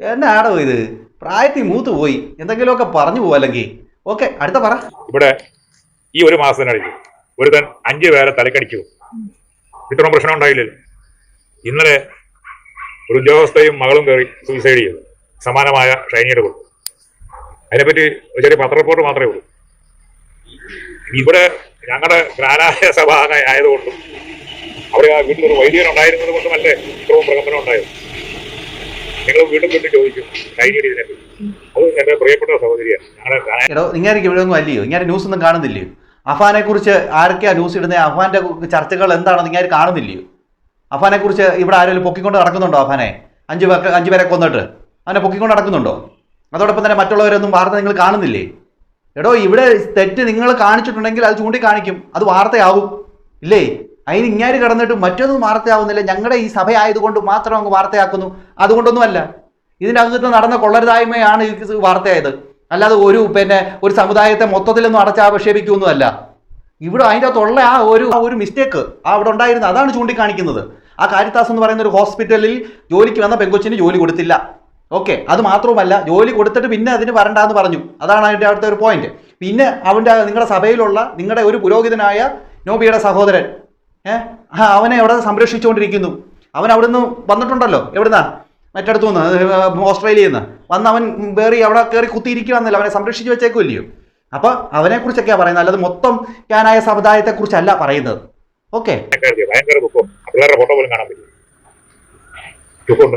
എന്നാടോ ഇത്? പ്രായത്തിൽ മൂത്ത് പോയി എന്തെങ്കിലുമൊക്കെ പറഞ്ഞു പോവാ അല്ലെങ്കിൽ. ഓക്കെ അടുത്ത പറ. ഇവിടെ ഈ ഒരു മാസത്തിനിടയിൽ ഒരുത്തൻ അഞ്ചു പേരെ തലക്കടിച്ചു ഇത്രയും പ്രശ്നം ഉണ്ടായില്ലല്ലോ. ഇന്നലെ ഒരു ഉദ്യോഗസ്ഥയും മകളും കയറി സൂയിസൈഡ് ചെയ്തു. സമാനമായ ഷൈനിയുടെ കൊടുത്തു അതിനെപ്പറ്റി ചെറിയ പത്ര റിപ്പോർട്ട് മാത്രമേ ഉള്ളൂ. ഇവിടെ ഞങ്ങളുടെ ഗ്രാനായ സഭ ആയ- ആയതുകൊണ്ടും അവിടെ ആ വീട്ടിൽ ഒരു വൈദികൻ ഉണ്ടായിരുന്നത് കൊണ്ടുമല്ലേ ഇത്രയും പ്രകമ്പനം ഉണ്ടായത്? നിങ്ങൾ വീണ്ടും വീണ്ടും ചോദിക്കും ഷൈനിയുടെ ഇതിനെപ്പറ്റി അത് എന്റെ പ്രിയപ്പെട്ട സഹോദരിയാണ്. ഞങ്ങളുടെ ജ്ഞാന എടോ ഇങ്ങനെ ഇവിടെ ഒന്നും അല്ലയോ? ഇങ്ങനെ ന്യൂസ് ഒന്നും കാണുന്നില്ലയോ? അഫാനെ കുറിച്ച് ആരൊക്കെയാ ന്യൂസ് ഇടുന്നത് അഫാന്റെ ചർച്ചകൾ എന്താണെന്ന് ഇങ്ങനെ കാണുന്നില്ലയോ? അഫാനെ കുറിച്ച് ഇവിടെ ആരെങ്കിലും പൊക്കിക്കൊണ്ട് നടക്കുന്നുണ്ടോ അഫാനെ? അഞ്ച് പേർക്ക് അഞ്ചു പേരെ കൊന്നിട്ട്. അവനെ പൊക്കിക്കൊണ്ട് നടക്കുന്നുണ്ടോ? അതോടൊപ്പം തന്നെ മറ്റുള്ളവരൊന്നും വാർത്ത നിങ്ങൾ കാണുന്നില്ലേ? എടോ ഇവിടെ തെറ്റ് നിങ്ങൾ കാണിച്ചിട്ടുണ്ടെങ്കിൽ അത് ചൂണ്ടിക്കാണിക്കും. അത് വാർത്തയാവും ഇല്ലേ? അതിന് ഇങ്ങാര് കടന്നിട്ട് മറ്റൊന്നും വാർത്തയാവുന്നില്ല. ഞങ്ങളുടെ ഈ സഭ ആയതുകൊണ്ട് മാത്രം അങ്ങ് വാർത്തയാക്കുന്നു. അതുകൊണ്ടൊന്നുമല്ല. ഇതിന്റെ അകത്ത് നടന്ന കൊള്ളരുതായ്മയാണ് ഈ വാർത്തയായത്. അല്ലാതെ ഒരു പിന്നെ ഒരു സമുദായത്തെ മൊത്തത്തിലൊന്നും അടച്ചാപക്ഷേപിക്കൊന്നുമല്ല ഇവിടെ അതിന്റെ അകത്തുള്ള ആ ഒരു ആ ഒരു മിസ്റ്റേക്ക് ആ അവിടെ ഉണ്ടായിരുന്നത് അതാണ് ചൂണ്ടിക്കാണിക്കുന്നത്. ആ കാരിത്താസ് എന്ന് പറയുന്ന ഒരു ഹോസ്പിറ്റലിൽ ജോലിക്ക് വന്ന പെങ്കൊച്ചിന് ജോലി കൊടുത്തില്ല. ഓക്കെ അത് മാത്രവുമല്ല ജോലി കൊടുത്തിട്ട് പിന്നെ അതിന് വരണ്ടെന്ന് പറഞ്ഞു. അതാണ് അതിന്റെ അടുത്ത ഒരു പോയിന്റ് പിന്നെ അവന്റെ നിങ്ങളുടെ സഭയിലുള്ള നിങ്ങളുടെ ഒരു പുരോഹിതനായ നോബിയുടെ സഹോദരൻ ഏഹ് അവനെ എവിടെ സംരക്ഷിച്ചുകൊണ്ടിരിക്കുന്നു. അവൻ അവിടുന്ന് വന്നിട്ടുണ്ടല്ലോ. എവിടുന്നാ? മറ്റടുത്തു നിന്ന് ഓസ്ട്രേലിയയിൽ നിന്ന്. വന്ന് അവൻ കയറി അവിടെ കയറി കുത്തിയിരിക്കുകയെന്നല്ല അവനെ സംരക്ഷിച്ച് വെച്ചേക്കുമല്ലയോ അപ്പോൾ കുറിച്ചൊക്കെയാ പറയുന്നത്. അല്ലാതെ മൊത്തം ഞാനായ സമുദായത്തെക്കുറിച്ചല്ല പറയുന്നത്. ഓക്കെ?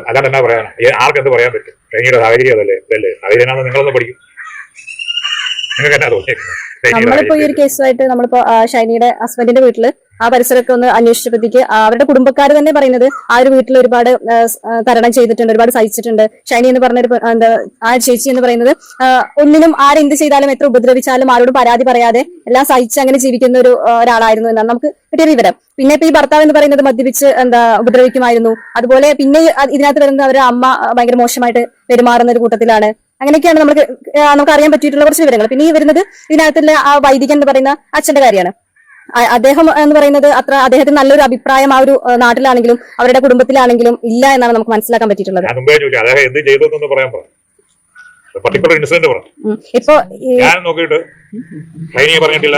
അല്ലാണ്ട് എന്നാ പറയാനാ? ആർക്കെന്ത് പറയാൻ പറ്റും? ട്രെയിനിയുടെ സാഹചര്യം അതല്ലേ അതല്ലേ സാഹചര്യം നിങ്ങളൊന്ന് പഠിക്കും. നമ്മളിപ്പോ ഈ ഒരു കേസുമായിട്ട് നമ്മളിപ്പോ ഷൈനിയുടെ ഹസ്ബൻഡിന്റെ വീട്ടിൽ ആ പരിസരമൊക്കെ ഒന്ന് അന്വേഷിച്ചപ്പോഴത്തേക്ക് അവരുടെ കുടുംബക്കാർ തന്നെ പറയുന്നത് ആ ഒരു വീട്ടിൽ ഒരുപാട് തരണം ചെയ്തിട്ടുണ്ട് ഒരുപാട് സഹിച്ചിട്ടുണ്ട്. ഷൈനി എന്ന് പറഞ്ഞൊരു എന്താ ആ ചേച്ചി എന്ന് പറയുന്നത് ഒന്നിനും ആരെന്ത് ചെയ്താലും എത്ര ഉപദ്രവിച്ചാലും ആരോടും പരാതി പറയാതെ എല്ലാം സഹിച്ച് അങ്ങനെ ജീവിക്കുന്ന ഒരു ഒരാളായിരുന്നു എന്നാണ് നമുക്ക് കിട്ടിയ വിവരം. പിന്നെ ഇപ്പൊ ഈ ഭർത്താവ് എന്ന് പറയുന്നത് മദ്യപിച്ച് എന്താ ഉപദ്രവിക്കുമായിരുന്നു. അതുപോലെ പിന്നെ ഇതിനകത്ത് വരുന്ന അവരുടെ അമ്മ ഭയങ്കര മോശമായിട്ട് പെരുമാറുന്ന ഒരു കൂട്ടത്തിലാണ്. അങ്ങനെയൊക്കെയാണ് നമുക്ക് നമുക്ക് അറിയാൻ പറ്റിയിട്ടുള്ള കുറച്ച് വിവരങ്ങൾ. പിന്നെ ഈ വരുന്നത് ഇതിനകത്തുള്ള ആ വൈദികൻ എന്ന് പറയുന്ന അച്ഛന്റെ കാര്യമാണ്. അദ്ദേഹം എന്ന് പറയുന്നത് അത്ര അദ്ദേഹത്തിന് നല്ലൊരു അഭിപ്രായം ആ ഒരു നാട്ടിലാണെങ്കിലും അവരുടെ കുടുംബത്തിലാണെങ്കിലും ഇല്ല എന്നാണ് നമുക്ക് മനസ്സിലാക്കാൻ പറ്റിയിട്ടുള്ളത്. ഞാൻ. ഇപ്പൊ നോക്കിയിട്ട് പറഞ്ഞിട്ടില്ല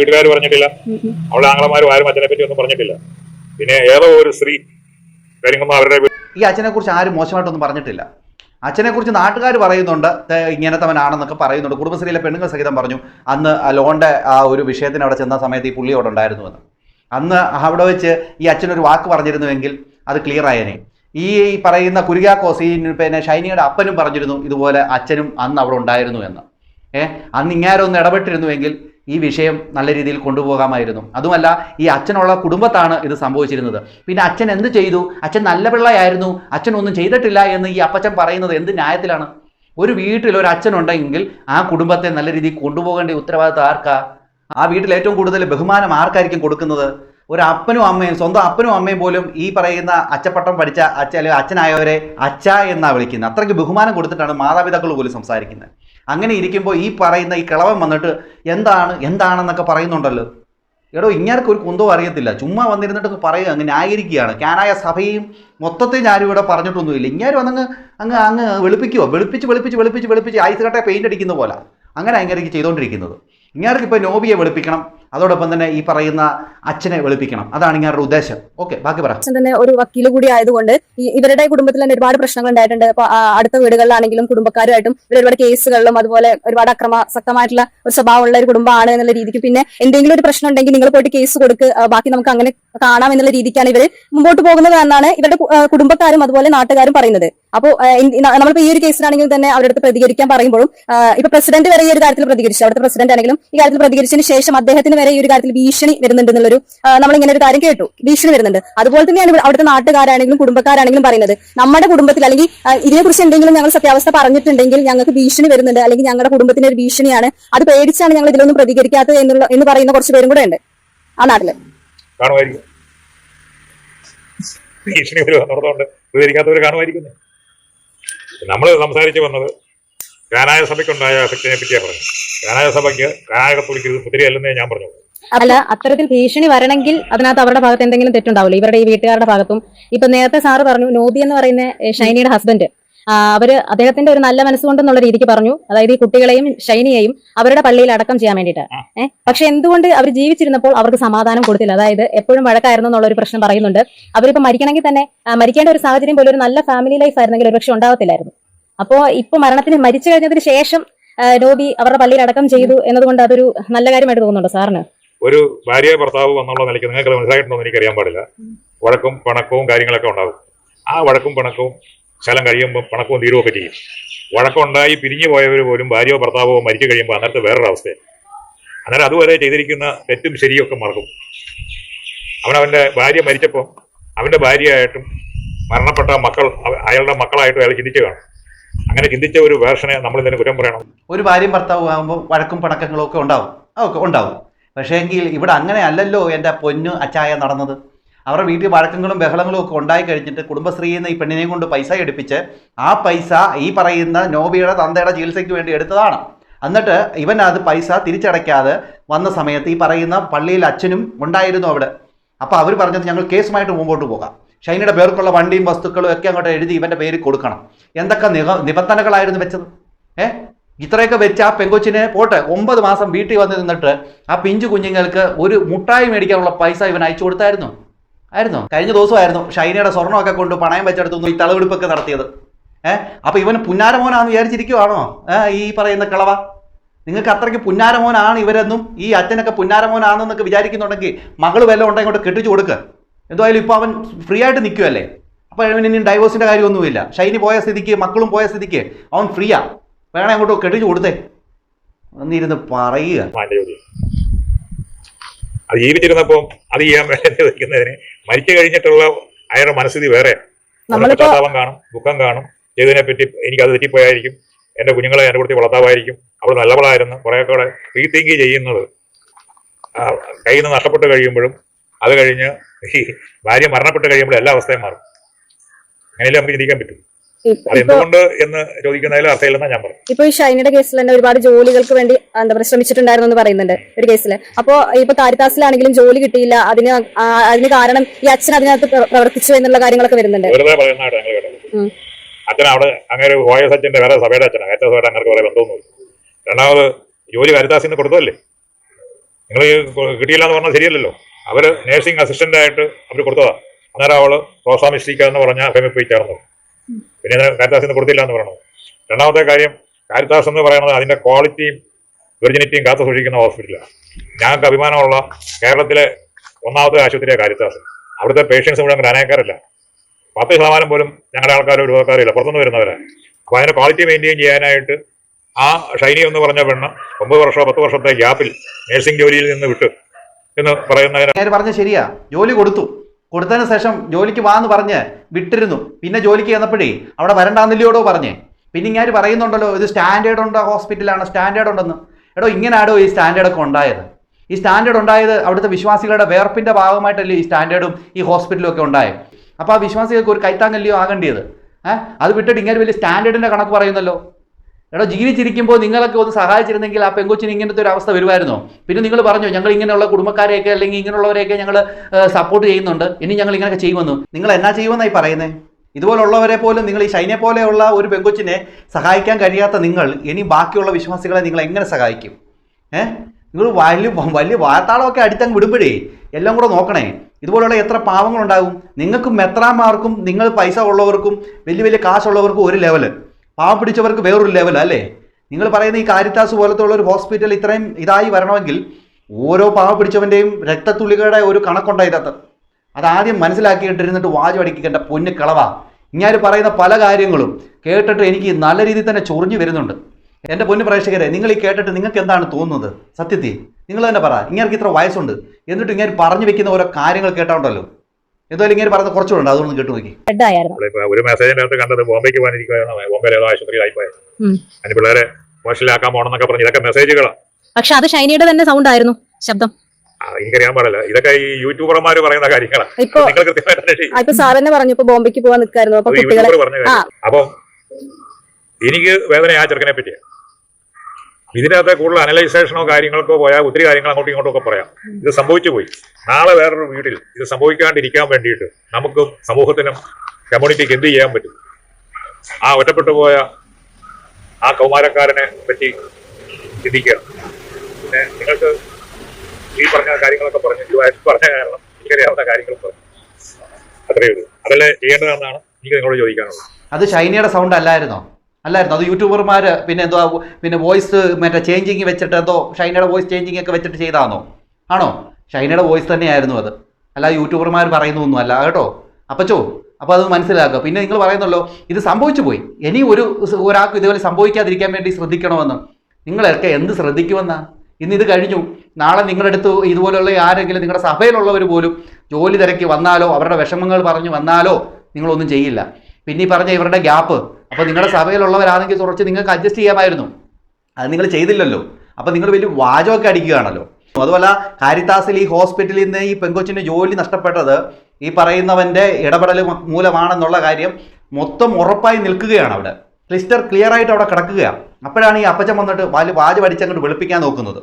വീട്ടുകാർ പറഞ്ഞിട്ടില്ല അവളുടെ ആംഗ്ലമാരും ആരും അച്ഛനെ പറ്റി ഒന്നും പറഞ്ഞിട്ടില്ല. പിന്നെ ഏതോ ഒരു സ്ത്രീ കാര്യങ്ങളൊന്നും അവരുടെ ഈ അച്ഛനെ കുറിച്ച് ആരും മോശമായിട്ടൊന്നും പറഞ്ഞിട്ടില്ല. അച്ഛനെ കുറിച്ച് നാട്ടുകാർ പറയുന്നുണ്ട്. "ദേ, ഇങ്ങനത്തവനാണെന്നൊക്കെ പറയുന്നുണ്ട്. കുടുംബശ്രീയിലെ പെണ്ണുങ്ങൾ സഹിതം പറഞ്ഞു അന്ന് ലോണിന്റെ ആ ഒരു വിഷയത്തിന് അവിടെ ചെന്ന സമയത്ത് ഈ പുള്ളി അവിടെ ഉണ്ടായിരുന്നു എന്ന് അന്ന് അവിടെ വെച്ച് ഈ അച്ഛനൊരു വാക്ക് പറഞ്ഞിരുന്നുവെങ്കിൽ അത് ക്ലിയർ ആയേനെ. ഈ പറയുന്ന കുര്യാക്കോസ് പിന്നെ ഷൈനിയുടെ അപ്പനും പറഞ്ഞിരുന്നു ഇതുപോലെ അച്ഛനും അന്ന് അവിടെ ഉണ്ടായിരുന്നു എന്ന് ഏഹ് അന്ന് ഇങ്ങാരൊന്ന് ഇടപെട്ടിരുന്നുവെങ്കിൽ ഈ വിഷയം നല്ല രീതിയിൽ കൊണ്ടുപോകാമായിരുന്നു. അതുമല്ല ഈ അച്ഛനുള്ള കുടുംബത്താണ് ഇത് സംഭവിച്ചിരുന്നത്. പിന്നെ അച്ഛൻ എന്ത് ചെയ്തു? അച്ഛൻ നല്ല പിള്ളയായിരുന്നു. അച്ഛൻ ഒന്നും ചെയ്തിട്ടില്ല എന്ന് ഈ അപ്പച്ചൻ പറയുന്നത് എന്ത് ന്യായത്തിലാണ്? ഒരു വീട്ടിൽ ഒരു അച്ഛൻ ഉണ്ടെങ്കിൽ ആ കുടുംബത്തെ നല്ല രീതിയിൽ കൊണ്ടുപോകേണ്ട ഉത്തരവാദിത്വം ആർക്കാ? ആ വീട്ടിൽ ഏറ്റവും കൂടുതൽ ബഹുമാനം ആർക്കായിരിക്കും കൊടുക്കുന്നത്? ഒരു അപ്പനും അമ്മയും സ്വന്തം അപ്പനും അമ്മയും പോലും ഈ പറയുന്ന അച്ചപ്പട്ടം പഠിച്ച അച്ഛ അല്ലെങ്കിൽ അച്ഛനായവരെ അച്ഛ എന്നാണ് വിളിക്കുന്നത്. അത്രയ്ക്ക് ബഹുമാനം കൊടുത്തിട്ടാണ് മാതാപിതാക്കൾ പോലും സംസാരിക്കുന്നത്. അങ്ങനെ ഇരിക്കുമ്പോൾ ഈ പറയുന്ന ഈ കിളവൻ വന്നിട്ട് എന്താണ് എന്താണെന്നൊക്കെ പറയുന്നുണ്ടല്ലോ. എടോ ഇങ്ങനെ ഒരു കുന്തവും അറിയത്തില്ല. ചുമ്മാ വന്നിരുന്നിട്ടൊക്കെ പറയുക അങ്ങ് ന്യായീകരിക്കുകയാണ്. ക്യാനായ സഭയും മൊത്തത്തിൽ ഞാനും ഇവിടെ പറഞ്ഞിട്ടൊന്നുമില്ല. ഇങ്ങനെ വന്നങ്ങ് അങ്ങ് അങ്ങ് വെളുപ്പിക്കുവോ? വെളുപ്പിച്ച് വെളുപ്പിച്ച് വെളുപ്പിച്ച് വെളുപ്പിച്ച് ഐസ് കട്ടയെ പെയിന്റ് അടിക്കുന്ന പോലെ. അങ്ങനെ അങ്ങനെ ചെയ്തുകൊണ്ടിരിക്കുന്നത് ഇങ്ങാർക്ക് ഇപ്പോൾ നോബിയെ വെളുപ്പിക്കണം. അതോടൊപ്പം തന്നെ ഈ പറയുന്ന അച്ഛനെ വെളുപ്പിക്കണം. അതാണ് ഇങ്ങനെ ഉദ്ദേശം. ഓക്കെ ബാക്കി പറ. അച്ഛൻ തന്നെ ഒരു വക്കീൽ കൂടി ആയതുകൊണ്ട് ഇവരുടെ കുടുംബത്തിൽ തന്നെ ഒരുപാട് പ്രശ്നങ്ങൾ ഉണ്ടായിട്ടുണ്ട്. അടുത്ത വീടുകളിലാണെങ്കിലും കുടുംബക്കാരുമായിട്ടും ഇവർ ഒരുപാട് കേസുകളിലും അതുപോലെ ഒരുപാട് അക്രമാസക്തമായിട്ടുള്ള ഒരു സ്വഭാവമുള്ള ഒരു കുടുംബമാണ് എന്നുള്ള രീതിക്ക് പിന്നെ എന്തെങ്കിലും ഒരു പ്രശ്നം ഉണ്ടെങ്കിൽ നിങ്ങൾ പോയിട്ട് കേസ് കൊടുക്ക്. ബാക്കി നമുക്ക് അങ്ങനെ കാണാം എന്നുള്ള രീതിക്കാണ് ഇവർ മുമ്പോട്ട് പോകുന്നത് എന്നാണ് ഇവരുടെ കുടുംബക്കാരും അതുപോലെ നാട്ടുകാരും പറയുന്നത്. അപ്പോൾ നമ്മളിപ്പോ ഈ ഒരു കേസിലാണെങ്കിൽ തന്നെ അവരുടെ പ്രതികരിക്കാൻ പറയുമ്പോഴും ഇപ്പൊ പ്രസിഡന്റ് വരെ ഈ ഒരു കാര്യത്തിൽ പ്രതികരിച്ചു. അവിടുത്തെ പ്രസിഡന്റ് ആണെങ്കിലും ഈ കാര്യത്തിൽ പ്രതികരിച്ചതിന് ശേഷം അദ്ദേഹത്തിന് വരെ ഈ ഒരു കാര്യത്തിൽ ഭീഷണി വരുന്നുണ്ട് എന്നുള്ളൊരു നമ്മൾ ഇങ്ങനെ ഒരു കാര്യം കേട്ടു. ഭീഷണി വരുന്നുണ്ട്. അതുപോലെ തന്നെയാണ് അവിടുത്തെ നാട്ടുകാരാണെങ്കിലും കുടുംബക്കാരാണെങ്കിലും പറയുന്നത്. നമ്മുടെ കുടുംബത്തിൽ അല്ലെങ്കിൽ ഇതിനെക്കുറിച്ച് എന്തെങ്കിലും ഞങ്ങൾ സത്യാവസ്ഥ പറഞ്ഞിട്ടുണ്ടെങ്കിൽ ഞങ്ങൾക്ക് ഭീഷണി വരുന്നുണ്ട്. അല്ലെങ്കിൽ ഞങ്ങളുടെ കുടുംബത്തിന് ഒരു ഭീഷണിയാണ്. അത് പേടിച്ചാണ് ഞങ്ങൾ ഇതിലൊന്നും പ്രതികരിക്കാത്തത് എന്നുള്ള എന്ന് പറയുന്ന കുറച്ച് പേരും കൂടെ ഉണ്ട്. ആ നാട്ടിൽ. ഭീഷണി പ്രതികരിക്കാത്തവർ കാണുമായിരിക്കുന്നു നമ്മൾ സംസാരിച്ചു വന്നത് കാനായ സഭയ്ക്കുണ്ടായ എഫക്റ്റിനെ പറ്റിയാ പറഞ്ഞു കാനായ സഭയ്ക്ക് കാനായ കത്തോലിക്ക് ഇത് കുതിരയല്ലെന്നേ ഞാൻ പറഞ്ഞു അല്ല അത്തരത്തിൽ ഭീഷണി വരണമെങ്കിൽ അതിനകത്ത് അവരുടെ ഭാഗത്ത് എന്തെങ്കിലും തെറ്റുണ്ടാവില്ല? ഇവരുടെ ഈ വീട്ടുകാരുടെ ഭാഗത്തും. ഇപ്പൊ നേരത്തെ സാറ് പറഞ്ഞു നോബി എന്ന് പറയുന്ന ഷൈനിയുടെ ഹസ്ബൻഡ്. അവർ അദ്ദേഹത്തിന്റെ ഒരു നല്ല മനസ്സുകൊണ്ടെന്നുള്ള രീതിക്ക് പറഞ്ഞു. അതായത് ഈ കുട്ടികളെയും ഷൈനിയെയും അവരുടെ പള്ളിയിൽ അടക്കം ചെയ്യാൻ വേണ്ടിയിട്ട്. ഏഹ് പക്ഷെ എന്തുകൊണ്ട് അവർ ജീവിച്ചിരുന്നപ്പോൾ അവർക്ക് സമാധാനം കൊടുത്തില്ല? അതായത് എപ്പോഴും വഴക്കായിരുന്നു എന്നുള്ള ഒരു പ്രശ്നം പറയുന്നുണ്ട്. അവരിപ്പോ മരിക്കണമെങ്കിൽ തന്നെ മരിക്കേണ്ട ഒരു സാഹചര്യം പോലും ഒരു നല്ല ഫാമിലി ലൈഫ് ആയിരുന്നെങ്കിൽ ഒരുപക്ഷെ ഉണ്ടാവത്തില്ലായിരുന്നു. അപ്പോ ഇപ്പൊ മരണത്തിന് മരിച്ചു കഴിഞ്ഞതിന് ശേഷം നോബി അവരുടെ പള്ളിയിൽ അടക്കം ചെയ്തു എന്നതുകൊണ്ട് അതൊരു നല്ല കാര്യമായിട്ട് തോന്നുന്നുണ്ടോ സാറിന്? ഒരു ഭാര്യ ഭർത്താവ് എന്നുള്ള നിലയ്ക്ക് നിങ്ങൾക്ക് മനസ്സിലായിട്ടുണ്ടോ എനിക്ക് അറിയാൻ പാടില്ല. വഴക്കും പണക്കവും കാര്യങ്ങളൊക്കെ ഉണ്ടാകും. ആ വഴക്കും പണക്കവും ശലം കഴിയുമ്പോൾ പണക്കവും തീരുവൊക്കെ ചെയ്യും. വഴക്കമുണ്ടായി പിരിഞ്ഞു പോയവർ പോലും ഭാര്യയോ ഭർത്താവോ മരിച്ചു കഴിയുമ്പോൾ അന്നേരത്തെ വേറൊരു അവസ്ഥയാണ് അന്നേരം അതുവരെ ചെയ്തിരിക്കുന്ന തെറ്റും ശരിയൊക്കെ മറക്കും. അവനവന്റെ ഭാര്യ മരിച്ചപ്പോൾ അവന്റെ ഭാര്യയായിട്ടും മരണപ്പെട്ട മക്കൾ അയാളുടെ മക്കളായിട്ടും അയാൾ ചിന്തിച്ചു കാണും. അങ്ങനെ ചിന്തിച്ച ഒരു വേർഷനെ നമ്മൾ ഇതിന് കുറ്റം പറയണം. ഒരു ഭാര്യയും ഭർത്താവും ആകുമ്പോൾ വഴക്കും പടക്കങ്ങളും ഒക്കെ ഉണ്ടാവും. ഓക്കെ ഉണ്ടാവും. പക്ഷേ എങ്കിൽ ഇവിടെ അങ്ങനെ അല്ലല്ലോ എന്റെ പൊന്നു അച്ചായ നടന്നത്. അവരുടെ വീട്ടിൽ വഴക്കങ്ങളും ബഹളങ്ങളും ഒക്കെ ഉണ്ടായി കഴിഞ്ഞിട്ട് കുടുംബശ്രീയിൽ നിന്ന് ഈ പെണ്ണിനെയും കൊണ്ട് പൈസ എടുപ്പിച്ച് ആ പൈസ ഈ പറയുന്ന നോബിയുടെ തന്തയുടെ ചികിത്സയ്ക്ക് വേണ്ടി എടുത്തതാണ്. എന്നിട്ട് ഇവൻ അത് പൈസ തിരിച്ചടയ്ക്കാതെ വന്ന സമയത്ത് ഈ പറയുന്ന പള്ളിയിൽ അച്ഛനും ഉണ്ടായിരുന്നു അവിടെ. അപ്പോൾ അവർ പറഞ്ഞത് ഞങ്ങൾ കേസുമായിട്ട് മുമ്പോട്ട് പോകാം. ഷൈനയുടെ പേർക്കുള്ള വണ്ടിയും വസ്തുക്കളും ഒക്കെ അങ്ങോട്ട് എഴുതി ഇവന്റെ പേര് കൊടുക്കണം. എന്തൊക്കെ നിബ നിബന്ധനകളായിരുന്നു വെച്ചത്? ഏ? ഇത്രയൊക്കെ വെച്ച് ആ പെങ്കൊച്ചിനെ പോട്ടെ ഒമ്പത് മാസം വീട്ടിൽ വന്ന് നിന്നിട്ട് ആ പിഞ്ചു കുഞ്ഞുങ്ങൾക്ക് ഒരു മുട്ടായി മേടിക്കാനുള്ള പൈസ ഇവൻ അയച്ചു കൊടുത്തായിരുന്നു. ആയിരുന്നു? കഴിഞ്ഞ ദിവസമായിരുന്നു ഷൈനയുടെ സ്വർണമൊക്കെ കൊണ്ട് പണയം വെച്ചെടുത്തു ഈ തളവെടുപ്പൊക്കെ നടത്തിയത്. ഏഹ് അപ്പൊ ഇവൻ പുന്നാരമോനാന്ന് വിചാരിച്ചിരിക്കുവാണോ? ഈ പറയുന്ന കിളവ? നിങ്ങൾക്ക് അത്രയ്ക്ക് പുന്നാരമോനാണ് ഇവരെന്നും ഈ അച്ഛനൊക്കെ പുന്നാരമോനാണെന്നൊക്കെ വിചാരിക്കുന്നുണ്ടെങ്കിൽ മകൾ വല്ലതും ഉണ്ടെങ്കിൽ ഇങ്ങോട്ട് കെട്ടിച്ചു കൊടുക്കുക എന്തായാലും ഇപ്പോൾ അവൻ ഫ്രീ ആയിട്ട് നിൽക്കുമല്ലേ അപ്പോൾ അവൻ ഇനി ഡൈവോഴ്സിന്റെ കാര്യമൊന്നുമില്ല. ഷൈനി പോയ സ്ഥിതിക്ക് മക്കളും പോയ സ്ഥിതിക്ക് അവൻ ഫ്രീയാ വേണേ അങ്ങോട്ട് കെട്ടിച്ചു കൊടുത്തേ. ഒന്നിരുന്ന് പറയുക. അത് ജീവിച്ചിരുന്നപ്പോൾ അത് ചെയ്യാൻ വേണ്ടി മരിച്ചു കഴിഞ്ഞിട്ടുള്ള അയാളുടെ മനസ്ഥിതി വേറെ. പശ്ചാത്താപം കാണും ദുഃഖം കാണും. ചെയ്തതിനെ പറ്റി എനിക്ക് അത് തെറ്റിപ്പോയായിരിക്കും. എന്റെ കുഞ്ഞുങ്ങളെ എന്റെ കുറിച്ച് വളർത്താവായിരിക്കും അവൾ നല്ലവളായിരുന്നു. കുറെ കൂടെ റീതിങ്ക് ചെയ്യുന്നത്. കയ്യിൽ നിന്ന് നഷ്ടപ്പെട്ട് കഴിയുമ്പോഴും അത് കഴിഞ്ഞ് ഈ ഭാര്യ മരണപ്പെട്ട് കഴിയുമ്പോൾ എല്ലാ അവസ്ഥയും മാറും. അങ്ങനെയല്ലേ നമുക്ക് ചിന്തിക്കാൻ പറ്റും? അതെന്തുകൊണ്ട് ഇപ്പൊ എന്ന് ചോദിക്കുന്നതിൽ അർത്ഥമില്ലെന്നാ ഞാൻ പറഞ്ഞു ഇപ്പൊ ഈ ഷൈനയുടെ കേസിൽ തന്നെ ഒരുപാട് ജോലികൾക്ക് വേണ്ടി എന്താ പറയുക ശ്രമിച്ചിട്ടുണ്ടായിരുന്നു എന്ന് പറയുന്നുണ്ട് ഒരു കേസിൽ അപ്പോ ഇപ്പൊ കാരിത്താസിലാണെങ്കിലും ജോലി കിട്ടിയില്ല അതിന് അതിന് കാരണം ഈ അച്ഛൻ അതിനകത്ത് പ്രവർത്തിച്ചു എന്നുള്ള കാര്യങ്ങളൊക്കെ വരുന്നുണ്ട്. അച്ഛൻ അവിടെ അങ്ങനെ വോയ സച്ചിന്റെ വേറെ സഭയുടെ അച്ഛനാണ്. കാരിത്താസുമായിട്ട് അങ്ങനെ കുറെ ബന്ധമൊന്നുമില്ല രണ്ടാമത് ജോലി കാരിത്താസിന് കൊടുത്തതല്ലേ? നിങ്ങൾ കിട്ടിയില്ല എന്ന് പറഞ്ഞാൽ ശരിയല്ലല്ലോ. അവർ നേഴ്സിംഗ് അസിസ്റ്റന്റ് ആയിട്ട് അവർ കൊടുത്തതാ. അന്നേരം അവൾ റോസാ മിസ്റ്റിക്ക എന്ന് പറഞ്ഞ ഫേമിൽ പോയി ചേർന്നു. പിന്നെ കാരിത്താസിന് കൊടുത്തില്ല എന്ന് പറയണത്. രണ്ടാമത്തെ കാര്യം കാരിത്താസ് എന്ന് പറയുന്നത് അതിന്റെ ക്വാളിറ്റിയും വെർജിനിറ്റിയും കാത്തു സൂക്ഷിക്കുന്ന ഹോസ്പിറ്റലാണ് ഞങ്ങൾക്ക് അഭിമാനമുള്ള കേരളത്തിലെ ഒന്നാമത്തെ ആശുപത്രിയാണ് കാരിത്താസ് അവിടുത്തെ പേഷ്യൻസ് മുഴുവൻ ഗ്രാനേക്കാരല്ല പത്ത് ശതമാനം പോലും ഞങ്ങളുടെ ആൾക്കാരോ ഇല്ല. പുറത്തുനിന്ന് വരുന്നവരെ. അപ്പൊ അതിന്റെ ക്വാളിറ്റി മെയിന്റെയിൻ ചെയ്യാനായിട്ട് ആ ഷൈനി എന്ന് പറഞ്ഞ പെണ്ണ് ഒമ്പത് വർഷമോ പത്ത് വർഷത്തെ ഗ്യാപ്പിൽ നേഴ്സിംഗ് ജോലിയിൽ നിന്ന് വിട്ടു എന്ന് പറയുന്ന പറഞ്ഞ ശരിയാ. ജോലി കൊടുത്തു. കൊടുത്തതിന് ശേഷം ജോലിക്ക് വാന്ന് പറഞ്ഞ് വിട്ടിരുന്നു. പിന്നെ ജോലിക്ക് ചെന്നപ്പോഴേ അവിടെ വരണ്ടാന്നില്ലയോടോ പറഞ്ഞേ. പിന്നെ ഇങ്ങനെ പറയുന്നുണ്ടല്ലോ ഇത് സ്റ്റാൻഡേർഡ് ഉണ്ടോ ഹോസ്പിറ്റലാണ് സ്റ്റാൻഡേർഡ് ഉണ്ടെന്ന്. എടോ ഇങ്ങനാടോ ഈ സ്റ്റാൻഡേർഡ് ഒക്കെ ഉണ്ടായത്? ഈ സ്റ്റാൻഡേർഡ് ഉണ്ടായത് അവിടുത്തെ വിശ്വാസികളുടെ വേർപ്പിന്റെ ഭാഗമായിട്ടല്ലേ ഈ സ്റ്റാൻഡേർഡും ഈ ഹോസ്പിറ്റലും ഒക്കെ ഉണ്ടായത്? അപ്പോൾ ആ വിശ്വാസികൾക്ക് ഒരു കൈത്താങ്ങല്ലയോ ആകേണ്ടത് ഏഹ് അത് വിട്ടിട്ട് ഇങ്ങനെ വലിയ സ്റ്റാൻഡേർഡിന്റെ കണക്ക് പറയുന്നല്ലോ. എടോ ജീവിച്ചിരിക്കുമ്പോൾ നിങ്ങളൊക്കെ ഒന്ന് സഹായിച്ചിരുന്നെങ്കിൽ ആ പെങ്കൊച്ചിന് ഇങ്ങനത്തെ ഒരു അവസ്ഥ വരുമായിരുന്നോ? പിന്നെ നിങ്ങൾ പറഞ്ഞു ഞങ്ങൾ ഇങ്ങനെയുള്ള കുടുംബക്കാരെയൊക്കെ അല്ലെങ്കിൽ ഇങ്ങനെയുള്ളവരെയൊക്കെ ഞങ്ങൾ സപ്പോർട്ട് ചെയ്യുന്നുണ്ട്. ഇനി ഞങ്ങൾ ഇങ്ങനെയൊക്കെ ചെയ്യുമെന്നു. നിങ്ങൾ എന്നാ ചെയ്യുമെന്നായി പറയുന്നത് ഇതുപോലുള്ളവരെ പോലും നിങ്ങൾ ഈ ഷൈനെ പോലെയുള്ള ഒരു പെങ്കൊച്ചിനെ സഹായിക്കാൻ കഴിയാത്ത നിങ്ങൾ ഇനി ബാക്കിയുള്ള വിശ്വാസികളെ നിങ്ങൾ എങ്ങനെ സഹായിക്കും? ഏഹ് നിങ്ങൾ വലിയ വലിയ വാർത്താളമൊക്കെ അടിത്തങ്ങ് വിടുമ്പോഴേ എല്ലാം കൂടെ നോക്കണേ. ഇതുപോലുള്ള എത്ര പാവങ്ങളുണ്ടാകും? നിങ്ങൾക്കും മെത്രാന്മാർക്കും നിങ്ങൾ പൈസ ഉള്ളവർക്കും വലിയ വലിയ കാശുള്ളവർക്കും ഒരു ലെവൽ പാവം പിടിച്ചവർക്ക് വേറൊരു ലെവൽ അല്ലേ? നിങ്ങൾ പറയുന്ന ഈ കാരിത്താസ് പോലത്തെ ഉള്ള ഒരു ഹോസ്പിറ്റൽ ഇത്രയും ഇതായി വരണമെങ്കിൽ ഓരോ പാവം പിടിച്ചവന്റെയും രക്തത്തുള്ളികളുടെ ഒരു കണക്കുണ്ടായിരുന്നത് അത് അതാദ്യം മനസ്സിലാക്കിയിട്ടിരുന്നിട്ട് അടിക്കേണ്ട പൊന്ന് കളവാ. ഇങ്ങനെ പറയുന്ന പല കാര്യങ്ങളും കേട്ടിട്ട് എനിക്ക് നല്ല രീതിയിൽ തന്നെ ചൊറിഞ്ഞു വരുന്നുണ്ട്. എന്റെ പൊന്നു പ്രേക്ഷകരെ നിങ്ങൾ ഈ കേട്ടിട്ട് നിങ്ങൾക്ക് എന്താണ് തോന്നുന്നത്? സത്യത്തിൽ നിങ്ങൾ തന്നെ പറ ഇങ്ങനെ ഇത്ര വയസ്സുണ്ട്. എന്നിട്ട് ഇങ്ങനെ പറഞ്ഞു വെക്കുന്ന ഓരോ കാര്യങ്ങൾ കേട്ടോണ്ടല്ലോ എന്തായാലും ഇങ്ങനെ പറഞ്ഞ കുറച്ചുകൂടെ അതൊന്ന് കേട്ടു നോക്കി. ഹെഡ് ആയിരുന്നു ഒരു മെസ്സേജിന്റെ അകത്ത് കണ്ടത് ബോംബെക്ക് പോകാനിരിക്കുകയാണ് ബോംബെയിലെ ഏതോ ആശുപത്രിയിലായി പോയത്. അതിന് പിള്ളേരെ ഹോസ്റ്റലിലാക്കാൻ പോകണമെന്നൊക്കെ പറഞ്ഞു ഇതൊക്കെ മെസ്സേജുകളാണ് പക്ഷെ അത് ഷൈനിയുടെ തന്നെ സൗണ്ട് ആയിരുന്നു ശബ്ദം. എനിക്കറിയാൻ പാടില്ല. ഇതൊക്കെ ഈ യൂട്യൂബർമാർ പറയുന്ന കാര്യങ്ങളാണ് നിങ്ങൾ കൃത്യമായിട്ട് തന്നെ പറഞ്ഞു ഇപ്പൊ ബോംബെക്ക് പോകാൻ നിൽക്കായിരുന്നു അപ്പൊ എനിക്ക് വേദന ആ. ചെറുക്കനെ പറ്റിയ ഇതിനകത്ത് കൂടുതൽ അനലൈസേഷനോ കാര്യങ്ങൾക്കോ പോയാൽ ഒത്തിരി കാര്യങ്ങൾ അങ്ങോട്ടും ഇങ്ങോട്ടും ഒക്കെ പറയാം. ഇത് സംഭവിച്ചു പോയി. നാളെ വേറൊരു വീട്ടിൽ ഇത് സംഭവിക്കാണ്ടിരിക്കാൻ വേണ്ടിയിട്ട് നമുക്ക് സമൂഹത്തിനും കമ്മ്യൂണിറ്റിക്ക് എന്ത് ചെയ്യാൻ പറ്റും? ആ ഒറ്റപ്പെട്ടു പോയ ആ കൗമാരക്കാരനെ പറ്റി ചിന്തിക്കുക. പിന്നെ നിങ്ങൾക്ക് ഈ പറഞ്ഞ കാര്യങ്ങളൊക്കെ പറഞ്ഞു. വയസ്സ് പറഞ്ഞ കാരണം എനിക്കറിയാവുന്ന കാര്യങ്ങൾ പറഞ്ഞു. അത്രയേ ഉള്ളൂ. അതല്ലേ ചെയ്യേണ്ടതെന്നാണ് എനിക്ക് നിങ്ങളോട് ചോദിക്കാനുള്ളത്. അത് ഷൈനിയുടെ സൗണ്ട് അല്ലായിരുന്നോ? അല്ലായിരുന്നു. അത് യൂട്യൂബർമാർ പിന്നെ എന്തോ പിന്നെ വോയിസ് മറ്റേ ചേഞ്ചിങ് വെച്ചിട്ട് എന്തോ ഷൈനയുടെ വോയിസ് ചേഞ്ചിങ് ഒക്കെ വെച്ചിട്ട് ചെയ്താണോ ആണോ? ഷൈനയുടെ വോയിസ് തന്നെയായിരുന്നു അത്. അല്ല യൂട്യൂബർമാർ പറയുന്നൊന്നും അല്ല. കേട്ടോ? അപ്പച്ചോ അപ്പോൾ അത് മനസ്സിലാക്കുക. പിന്നെ നിങ്ങൾ പറയുന്നല്ലോ ഇത് സംഭവിച്ചു പോയി. ഇനി ഒരു ഒരാൾക്ക് ഇതുപോലെ സംഭവിക്കാതിരിക്കാൻ വേണ്ടി ശ്രദ്ധിക്കണമെന്ന്. നിങ്ങളൊക്കെ എന്ത് ശ്രദ്ധിക്കുമെന്നാ? ഇന്ന് ഇത് കഴിഞ്ഞു. നാളെ നിങ്ങളുടെ അടുത്ത് ഇതുപോലെയുള്ള ആരെങ്കിലും നിങ്ങളുടെ സഭയിലുള്ളവർ പോലും ജോലി തിരക്കി വന്നാലോ അവരുടെ വിഷമങ്ങൾ പറഞ്ഞു വന്നാലോ നിങ്ങളൊന്നും ചെയ്യില്ല. പിന്നെ ഈ പറഞ്ഞ ഇവരുടെ ഗ്യാപ്പ്. അപ്പോൾ നിങ്ങളുടെ സഭയിലുള്ളവരാണെങ്കിൽ കുറച്ച് നിങ്ങൾക്ക് അഡ്ജസ്റ്റ് ചെയ്യാമായിരുന്നു. അത് നിങ്ങൾ ചെയ്തില്ലല്ലോ. അപ്പോൾ നിങ്ങൾ വലിയ വാചകമൊക്കെ അടിക്കുകയാണല്ലോ. അതുപോലെ കാരിത്താസിൽ ഈ ഹോസ്പിറ്റലിൽ നിന്ന് ഈ പെങ്കൊച്ചിന്റെ ജോലി നഷ്ടപ്പെട്ടത് ഈ പറയുന്നവന്റെ ഇടപെടൽ മൂലമാണെന്നുള്ള കാര്യം മൊത്തം ഉറപ്പായി നിൽക്കുകയാണ് അവിടെ. ക്ലിസ്റ്റർ ക്ലിയർ ആയിട്ട് അവിടെ കിടക്കുകയാണ് അപ്പോഴാണ് ഈ അപ്പച്ചൻ വന്നിട്ട് വലിയ വാജ് പഠിച്ചങ്ങോട്ട് വെളുപ്പിക്കാൻ നോക്കുന്നത്.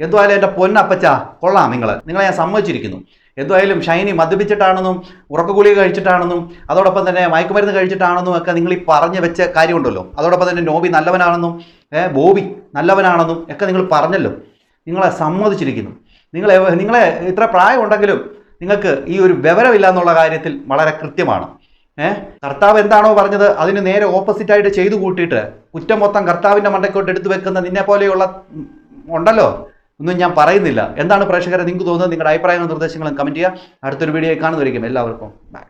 എന്തുവായാലും എന്റെ പൊന്നപ്പച്ച കൊള്ളാം നിങ്ങൾ നിങ്ങളെ ഞാൻ സമ്മതിച്ചിരിക്കുന്നു. എന്തുമായാലും ഷൈനി മദ്യപിച്ചിട്ടാണെന്നും ഉറക്കഗുളിക കഴിച്ചിട്ടാണെന്നും അതോടൊപ്പം തന്നെ മയക്കുമരുന്ന് കഴിച്ചിട്ടാണെന്നും ഒക്കെ നിങ്ങൾ ഈ പറഞ്ഞു വെച്ച കാര്യമുണ്ടല്ലോ. അതോടൊപ്പം തന്നെ നോബി നല്ലവനാണെന്നും ബോബി നല്ലവനാണെന്നും ഒക്കെ നിങ്ങൾ പറഞ്ഞല്ലോ. നിങ്ങളെ സമ്മതിച്ചിരിക്കുന്നു. നിങ്ങളെ നിങ്ങളെ ഇത്ര പ്രായമുണ്ടെങ്കിലും നിങ്ങൾക്ക് ഈ ഒരു വിവരമില്ല എന്നുള്ള കാര്യത്തിൽ വളരെ കൃത്യമാണ്. ഏഹ് കർത്താവ് എന്താണോ പറഞ്ഞത് അതിന് നേരെ ഓപ്പോസിറ്റായിട്ട് ചെയ്തു കൂട്ടിയിട്ട് കുറ്റം മൊത്തം കർത്താവിന്റെ മണ്ടക്കോട്ട് എടുത്തു വെക്കുന്ന നിന്നെ പോലെയുള്ള ഉണ്ടല്ലോ. ഒന്നും ഞാൻ പറയുന്നില്ല. എന്താണ് പ്രേക്ഷകരെ നിങ്ങൾക്ക് തോന്നുന്നത്? നിങ്ങളുടെ അഭിപ്രായങ്ങളും നിർദ്ദേശങ്ങളും കമന്റ് ചെയ്യുക. അടുത്തൊരു വീഡിയോ കാണുന്നതായിരിക്കും എല്ലാവർക്കും ബൈ